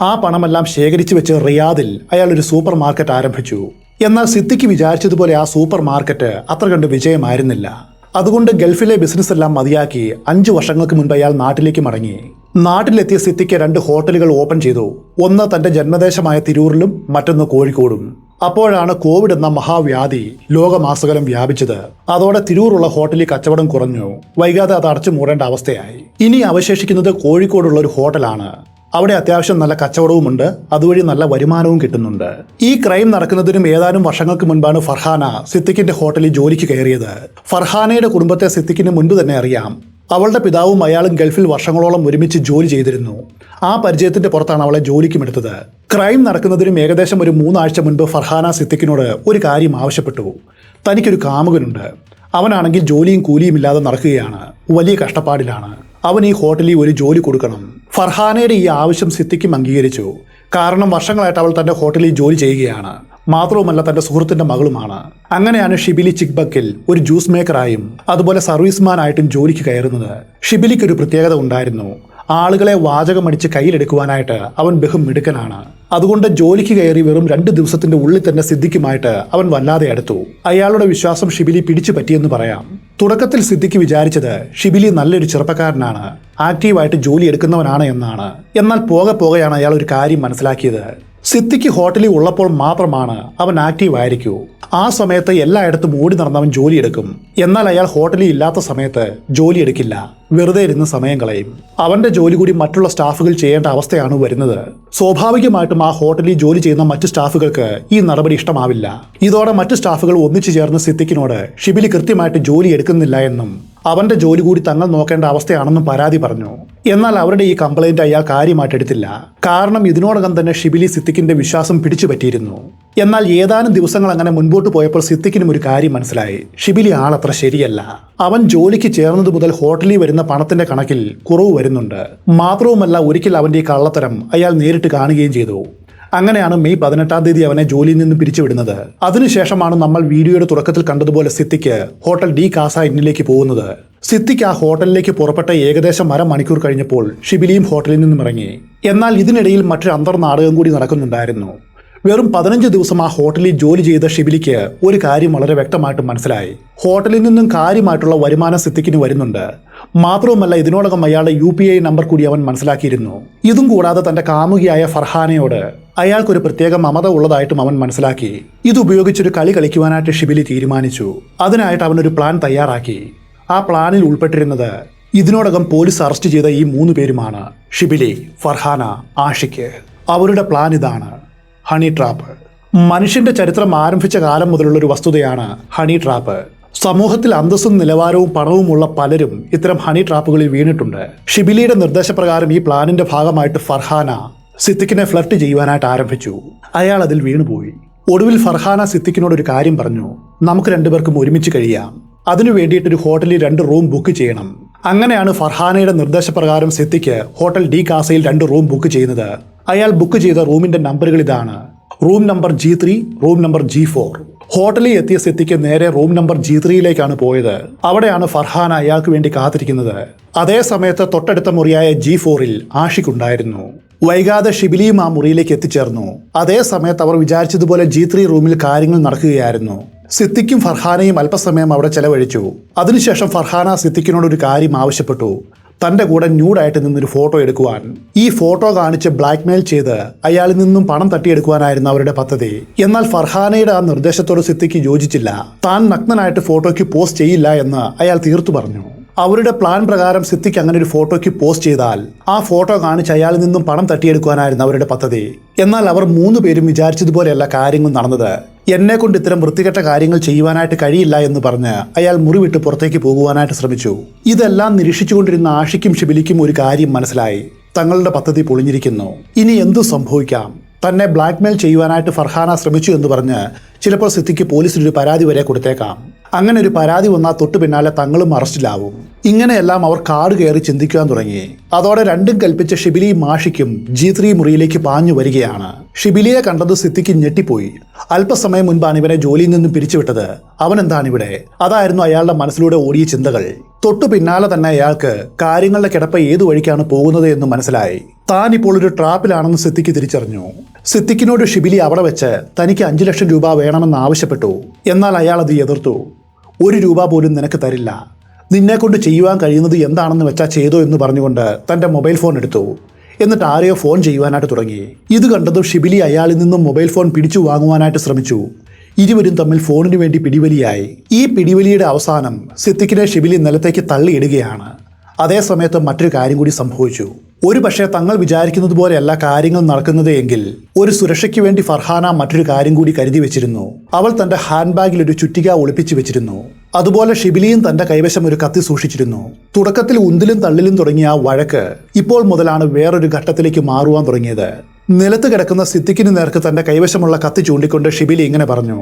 ആ പണമെല്ലാം ശേഖരിച്ചു വെച്ച് റിയാദിൽ അയാൾ ഒരു സൂപ്പർ മാർക്കറ്റ് ആരംഭിച്ചു. എന്നാൽ സിദ്ദിഖ് വിചാരിച്ചതുപോലെ ആ സൂപ്പർ മാർക്കറ്റ് അത്ര കണ്ട് വിജയമായിരുന്നില്ല. അതുകൊണ്ട് ഗൾഫിലെ ബിസിനസ് എല്ലാം മതിയാക്കി അഞ്ചു വർഷങ്ങൾക്ക് മുൻപ് അയാൾ നാട്ടിലേക്ക് മടങ്ങി. നാട്ടിലെത്തിയ സിദ്ധിക്ക് രണ്ട് ഹോട്ടലുകൾ ഓപ്പൺ ചെയ്തു. ഒന്ന് തന്റെ ജന്മദേശമായ തിരൂരിലും മറ്റൊന്ന് കോഴിക്കോടും. അപ്പോഴാണ് കോവിഡ് എന്ന മഹാവ്യാധി ലോകമാസകലം വ്യാപിച്ചത്. അതോടെ തിരൂറുള്ള ഹോട്ടലിൽ കച്ചവടം കുറഞ്ഞു. വൈകാതെ അത് അടച്ചു മൂടേണ്ട അവസ്ഥയായി. ഇനി അവശേഷിക്കുന്നത് കോഴിക്കോടുള്ള ഒരു ഹോട്ടലാണ്. അവിടെ അത്യാവശ്യം നല്ല കച്ചവടവുമുണ്ട്. അതുവഴി നല്ല വരുമാനവും കിട്ടുന്നുണ്ട്. ഈ ക്രൈം നടക്കുന്നതിനും ഏതാനും വർഷങ്ങൾക്ക് മുൻപാണ് ഫർഹാന സിദ്ദിഖിന്റെ ഹോട്ടലിൽ ജോലിക്ക് കയറിയത്. ഫർഹാനയുടെ കുടുംബത്തെ സിദ്ദിഖിന് മുൻപ് തന്നെ അറിയാം. അവളുടെ പിതാവും അയാളും ഗൾഫിൽ വർഷങ്ങളോളം ഒരുമിച്ച് ജോലി ചെയ്തിരുന്നു. ആ പരിചയത്തിന്റെ പുറത്താണ് അവളെ ജോലിക്കും എടുത്തത്. ക്രൈം നടക്കുന്നതിനും ഏകദേശം ഒരു മൂന്നാഴ്ച മുൻപ് ഫർഹാന സിദ്ദിഖിനോട് ഒരു കാര്യം ആവശ്യപ്പെട്ടു. തനിക്കൊരു കാമുകനുണ്ട്. അവനാണെങ്കിൽ ജോലിയും കൂലിയും ഇല്ലാതെ നടക്കുകയാണ്. വലിയ കഷ്ടപ്പാടിലാണ്. അവൻ ഈ ഹോട്ടലിൽ ഒരു ജോലി കൊടുക്കണം. ഫർഹാനയുടെ ഈ ആവശ്യം സിദ്ദിഖും അംഗീകരിച്ചു. കാരണം വർഷങ്ങളായിട്ട് അവൾ തന്റെ ഹോട്ടലിൽ ജോലി ചെയ്യുകയാണ്. മാത്രവുമല്ല തന്റെ സുഹൃത്തിന്റെ മകളുമാണ്. അങ്ങനെയാണ് ഷിബിലി ചിക്ബക്കിൽ ഒരു ജ്യൂസ് മേക്കറായും അതുപോലെ സർവീസ്മാനായിട്ടും ജോലിക്ക് കയറുന്നത്. ഷിബിലിക്ക് ഒരു പ്രത്യേകത ഉണ്ടായിരുന്നു. ആളുകളെ വാചകമടിച്ച് കയ്യിലെടുക്കുവാനായിട്ട് അവൻ ബഹും മിടുക്കനാണ്. അതുകൊണ്ട് ജോലിക്ക് കയറി വെറും രണ്ട് ദിവസത്തിന്റെ ഉള്ളിൽ തന്നെ സിദ്ധിക്കുമായിട്ട് അവൻ വല്ലാതെ അടുത്തു. അയാളുടെ വിശ്വാസം ഷിബിലി പിടിച്ചു പറ്റിയെന്ന് പറയാം. തുടക്കത്തിൽ സിദ്ധിക്ക് വിചാരിച്ചത് ഷിബിലി നല്ലൊരു ചെറുപ്പക്കാരനാണ്. ആക്റ്റീവായിട്ട് ജോലി എടുക്കുന്നവനാണ് എന്നാണ്. എന്നാൽ പോകെ പോകെയാണ് അയാൾ ഒരു കാര്യം മനസ്സിലാക്കിയത്. സിദ്ദിഖ് ഹോട്ടലിൽ ഉള്ളപ്പോൾ മാത്രമാണ് അവൻ ആക്റ്റീവ് ആയിരിക്കൂ. ആ സമയത്ത് എല്ലായിടത്തും ഓടി നടന്നവൻ ജോലിയെടുക്കും. എന്നാൽ അയാൾ ഹോട്ടലിൽ ഇല്ലാത്ത സമയത്ത് ജോലിയെടുക്കില്ല. വെറുതെ ഇരുന്ന് സമയം കളയും. അവന്റെ ജോലി കൂടി മറ്റുള്ള സ്റ്റാഫുകൾ ചെയ്യേണ്ട അവസ്ഥയാണ് വരുന്നത്. സ്വാഭാവികമായിട്ടും ആ ഹോട്ടലിൽ ജോലി ചെയ്യുന്ന മറ്റു സ്റ്റാഫുകൾക്ക് ഈ നടപടി ഇഷ്ടമാവില്ല. ഇതോടെ മറ്റു സ്റ്റാഫുകൾ ഒന്നിച്ചു ചേർന്ന് സിദ്ദിഖിനോട് ഷിബിലി കൃത്യമായിട്ട് ജോലി എടുക്കുന്നില്ല എന്നും അവന്റെ ജോലി കൂടി തങ്ങൾ നോക്കേണ്ട അവസ്ഥയാണെന്നും പരാതി പറഞ്ഞു. എന്നാൽ അവരുടെ ഈ കംപ്ലൈന്റ് അയാൾ കാര്യമായിട്ട് എടുത്തില്ല. കാരണം ഇതിനോടകം തന്നെ ഷിബിലി സിദ്ദിഖിന്റെ വിശ്വാസം പിടിച്ചു പറ്റിയിരുന്നു എന്നാൽ ഏതാനും ദിവസങ്ങൾ അങ്ങനെ മുൻപോട്ട് പോയപ്പോൾ സിദ്ദിഖിനും ഒരു കാര്യം മനസ്സിലായി. ഷിബിലി ആളത്ര ശരിയല്ല. അവൻ ജോലിക്ക് ചേർന്നത് മുതൽ ഹോട്ടലിൽ വരുന്ന പണത്തിന്റെ കണക്കിൽ കുറവ് വരുന്നുണ്ട്. മാത്രവുമല്ല ഒരിക്കൽ അവന്റെ ഈ കള്ളത്തരം അയാൾ നേരിട്ട് കാണുകയും ചെയ്തു. അങ്ങനെയാണ് മെയ് പതിനെട്ടാം തീയതി അവനെ ജോലിയിൽ നിന്ന് പിരിച്ചുവിടുന്നത്. അതിനുശേഷമാണ് നമ്മൾ വീഡിയോയുടെ തുടക്കത്തിൽ കണ്ടതുപോലെ സിത്തിക്ക് ഹോട്ടൽ ഡി കാസ ഇന്നിലേക്ക് പോകുന്നത്. സിത്തിക്ക് ആ ഹോട്ടലിലേക്ക് പുറപ്പെട്ട ഏകദേശം അര മണിക്കൂർ കഴിഞ്ഞപ്പോൾ ഷിബിലിയും ഹോട്ടലിൽ നിന്നും ഇറങ്ങി. എന്നാൽ ഇതിനിടയിൽ മറ്റൊരു അന്തർനാടകം കൂടി നടക്കുന്നുണ്ടായിരുന്നു. വെറും പതിനഞ്ച് ദിവസം ആ ഹോട്ടലിൽ ജോലി ചെയ്ത ഷിബിലിക്ക് ഒരു കാര്യം വളരെ വ്യക്തമായിട്ട് മനസ്സിലായി. ഹോട്ടലിൽ നിന്നും കാര്യമായിട്ടുള്ള വരുമാനം സിദ്ദിഖിന് വരുന്നുണ്ട്. മാത്രവുമല്ല ഇതിനോടകം അയാളുടെ യു നമ്പർ കൂടി അവൻ മനസ്സിലാക്കിയിരുന്നു. ഇതും കൂടാതെ തന്റെ കാമുകിയായ ഫർഹാനയോട് അയാൾക്കൊരു പ്രത്യേക മമത ഉള്ളതായിട്ടും അവൻ മനസ്സിലാക്കി. ഇത് ഉപയോഗിച്ചൊരു കളി കളിക്കുവാനായിട്ട് ഷിബിലി തീരുമാനിച്ചു. അതിനായിട്ട് അവനൊരു പ്ലാൻ തയ്യാറാക്കി. ആ പ്ലാനിൽ ഉൾപ്പെട്ടിരുന്നത് ഇതിനോടകം പോലീസ് അറസ്റ്റ് ചെയ്ത ഈ മൂന്ന് പേരുമാണ് ഷിബിലി ഫർഹാന ആഷിക്ക് അവരുടെ പ്ലാൻ ഇതാണ്. Honey trap. മനുഷ്യന്റെ ചരിത്രം ആരംഭിച്ച കാലം മുതലുള്ള ഒരു വസ്തുതയാണ് ഹണി ട്രാപ്പ്. സമൂഹത്തിൽ അന്തസ്സും നിലവാരവും പണവുമുള്ള പലരും ഇത്തരം ഹണി ട്രാപ്പുകളിൽ വീണിട്ടുണ്ട്. ഷിബിലിയുടെ നിർദ്ദേശപ്രകാരം ഈ പ്ലാനിന്റെ ഭാഗമായിട്ട് ഫർഹാന സിദ്ദിഖിനെ ഫ്ലർട്ട് ചെയ്യുവാനായിട്ട് ആരംഭിച്ചു. അയാൾ അതിൽ വീണുപോയി. ഒടുവിൽ ഫർഹാന സിദ്ദിഖിനോട് ഒരു കാര്യം പറഞ്ഞു. നമുക്ക് രണ്ടുപേർക്കും ഒരുമിച്ച് കഴിയാം. അതിനു വേണ്ടിയിട്ട് ഒരു ഹോട്ടലിൽ രണ്ട് റൂം ബുക്ക് ചെയ്യണം. അങ്ങനെയാണ് ഫർഹാനയുടെ നിർദ്ദേശപ്രകാരം സിദ്ദിഖ് ഹോട്ടൽ ഡി കാസയിൽ രണ്ട് റൂം ബുക്ക് ചെയ്യുന്നത്. അയാൾ ബുക്ക് ചെയ്ത റൂമിന്റെ നമ്പറുകൾ ഇതാണ്. Room number G three room number G four. ഹോട്ടലിൽ എത്തിയ സിദ്ദിഖ് നേരെ റൂം നമ്പർ ജി ത്രീയിലേക്കാണ് പോയത്. അവിടെയാണ് ഫർഹാന അയാൾക്ക് വേണ്ടി കാത്തിരിക്കുന്നത്. അതേ സമയത്ത് തൊട്ടടുത്ത മുറിയായ ജി ഫോറിൽ ആഷിഖ് ഉണ്ടായിരുന്നു. വൈകാതെ ഷിബിലിയും ആ മുറിയിലേക്ക് എത്തിച്ചേർന്നു. അതേ സമയത്ത് അവർ വിചാരിച്ചതുപോലെ ജി ത്രീ റൂമിൽ കാര്യങ്ങൾ നടക്കുകയായിരുന്നു. സിദ്ദിഖും ഫർഹാനയും അല്പസമയം അവിടെ ചെലവഴിച്ചു. അതിനുശേഷം ഫർഹാന സിദ്ദിഖിനോട് ഒരു കാര്യം ആവശ്യപ്പെട്ടു. തന്റെ കൂടെ ന്യൂഡായിട്ട് നിന്നൊരു ഫോട്ടോ എടുക്കുവാൻ. ഈ ഫോട്ടോ കാണിച്ച് ബ്ലാക്ക്മെയിൽ ചെയ്ത് അയാളിൽ നിന്നും പണം തട്ടിയെടുക്കുവാനായിരുന്നു അവരുടെ പദ്ധതി. എന്നാൽ ഫർഹാനയുടെ ആ നിർദ്ദേശത്തോട് സിദ്ദിഖ് യോജിച്ചില്ല. താൻ നഗ്നനായിട്ട് ഫോട്ടോയ്ക്ക് പോസ്റ്റ് ചെയ്യില്ല എന്ന് അയാൾ തീർത്തു പറഞ്ഞു. അവരുടെ പ്ലാൻ പ്രകാരം സിദ്ദിഖ് അങ്ങനെ ഒരു ഫോട്ടോയ്ക്ക് പോസ്റ്റ് ചെയ്താൽ ആ ഫോട്ടോ കാണിച്ച് അയാളിൽ നിന്നും പണം തട്ടിയെടുക്കുവാനായിരുന്നു അവരുടെ പദ്ധതി. എന്നാൽ അവർ മൂന്ന് പേരും വിചാരിച്ചതുപോലെയല്ല കാര്യങ്ങൾ നടന്നത്. എന്നെ കൊണ്ട് ഇത്തരം വൃത്തികെട്ട കാര്യങ്ങൾ ചെയ്യുവാനായിട്ട് കഴിയില്ല എന്ന് പറഞ്ഞ് അയാൾ മുറിവിട്ട് പുറത്തേക്ക് പോകുവാനായിട്ട് ശ്രമിച്ചു. ഇതെല്ലാം നിരീക്ഷിച്ചുകൊണ്ടിരുന്ന ആഷിക്കും ഷിബിലിക്കും ഒരു കാര്യം മനസ്സിലായി. തങ്ങളുടെ പദ്ധതി പൊളിഞ്ഞിരിക്കുന്നു. ഇനി എന്തു സംഭവിക്കാം. തന്നെ ബ്ലാക്ക്മെയിൽ ചെയ്യുവാനായിട്ട് ഫർഹാന ശ്രമിച്ചു എന്ന് പറഞ്ഞ് ചിലപ്പോൾ സിദ്ധിക്ക് പോലീസിനൊരു പരാതി വരെ കൊടുത്തേക്കാം. അങ്ങനെ ഒരു പരാതി വന്നാൽ തൊട്ടു പിന്നാലെ തങ്ങളും അറസ്റ്റിലാവും. ഇങ്ങനെയെല്ലാം അവർ കാട് കയറി ചിന്തിക്കാൻ തുടങ്ങി. അതോടെ രണ്ടും കൽപ്പിച്ച ഷിബിലി മാഷിക്കും ജി ത്രീ മുറിയിലേക്ക് പാഞ്ഞു വരികയാണ്. ഷിബിലിയെ കണ്ടത് സിദ്ധിക്ക് ഞെട്ടിപ്പോയി. അല്പസമയം മുൻപാണ് ഇവനെ ജോലിയിൽ നിന്നും പിരിച്ചുവിട്ടത്. അവൻ എന്താണ് ഇവിടെ അതായിരുന്നു അയാളുടെ മനസ്സിലൂടെ ഓടിയ ചിന്തകൾ. തൊട്ടു പിന്നാലെ തന്നെ അയാൾക്ക് കാര്യങ്ങളുടെ കിടപ്പ് ഏതു വഴിക്കാണ് പോകുന്നത് എന്ന് മനസ്സിലായി. താൻ ഇപ്പോൾ ഒരു ട്രാപ്പിലാണെന്ന് സിദ്ധിക്ക് തിരിച്ചറിഞ്ഞു. സിദ്ദിഖിനോട് ഷിബിലി അവിടെ വെച്ച് തനിക്ക് അഞ്ചു ലക്ഷം രൂപ വേണമെന്ന് ആവശ്യപ്പെട്ടു. എന്നാൽ അയാൾ അത് എതിർത്തു. ഒരു രൂപ പോലും നിനക്ക് തരില്ല. നിന്നെക്കൊണ്ട് ചെയ്യുവാൻ കഴിയുന്നത് എന്താണെന്ന് വെച്ചാൽ ചെയ്തോ എന്ന് പറഞ്ഞുകൊണ്ട് തന്റെ മൊബൈൽ ഫോൺ എടുത്തു. എന്നിട്ട് ആരെയോ ഫോൺ ചെയ്യുവാനായിട്ട് തുടങ്ങി. ഇത് കണ്ടതും ഷിബിലി അയാളിൽ നിന്നും മൊബൈൽ ഫോൺ പിടിച്ചു വാങ്ങുവാനായിട്ട് ശ്രമിച്ചു. ഇരുവരും തമ്മിൽ ഫോണിനു വേണ്ടി പിടിവലിയായി. ഈ പിടിവലിയുടെ അവസാനം സിദ്ദിഖിനെ ഷിബിലി നിലത്തേക്ക് തള്ളിയിടുകയാണ്. അതേ സമയത്ത് മറ്റൊരു കാര്യം കൂടി സംഭവിച്ചു. ഒരു പക്ഷേ തങ്ങൾ വിചാരിക്കുന്നത് പോലെയല്ല കാര്യങ്ങൾ നടക്കുന്നത് എങ്കിൽ ഒരു സുരക്ഷയ്ക്ക് വേണ്ടി ഫർഹാന മറ്റൊരു കാര്യം കൂടി കരുതി വെച്ചിരുന്നു. അവൾ തന്റെ ഹാൻഡ് ബാഗിൽ ഒരു ചുറ്റിക ഒളിപ്പിച്ചു വെച്ചിരുന്നു. അതുപോലെ ഷിബിലിയും തന്റെ കൈവശം ഒരു കത്തി സൂക്ഷിച്ചിരുന്നു. തുടക്കത്തിൽ ഉന്തിലും തള്ളിലും തുടങ്ങിയ ആ വഴക്ക് ഇപ്പോൾ മുതലാണ് വേറൊരു ഘട്ടത്തിലേക്ക് മാറുവാൻ തുടങ്ങിയത്. നിലത്ത് കിടക്കുന്ന സിദ്ദിഖിന് നേർക്ക് തന്റെ കൈവശമുള്ള കത്തി ചൂണ്ടിക്കൊണ്ട് ഷിബിലി ഇങ്ങനെ പറഞ്ഞു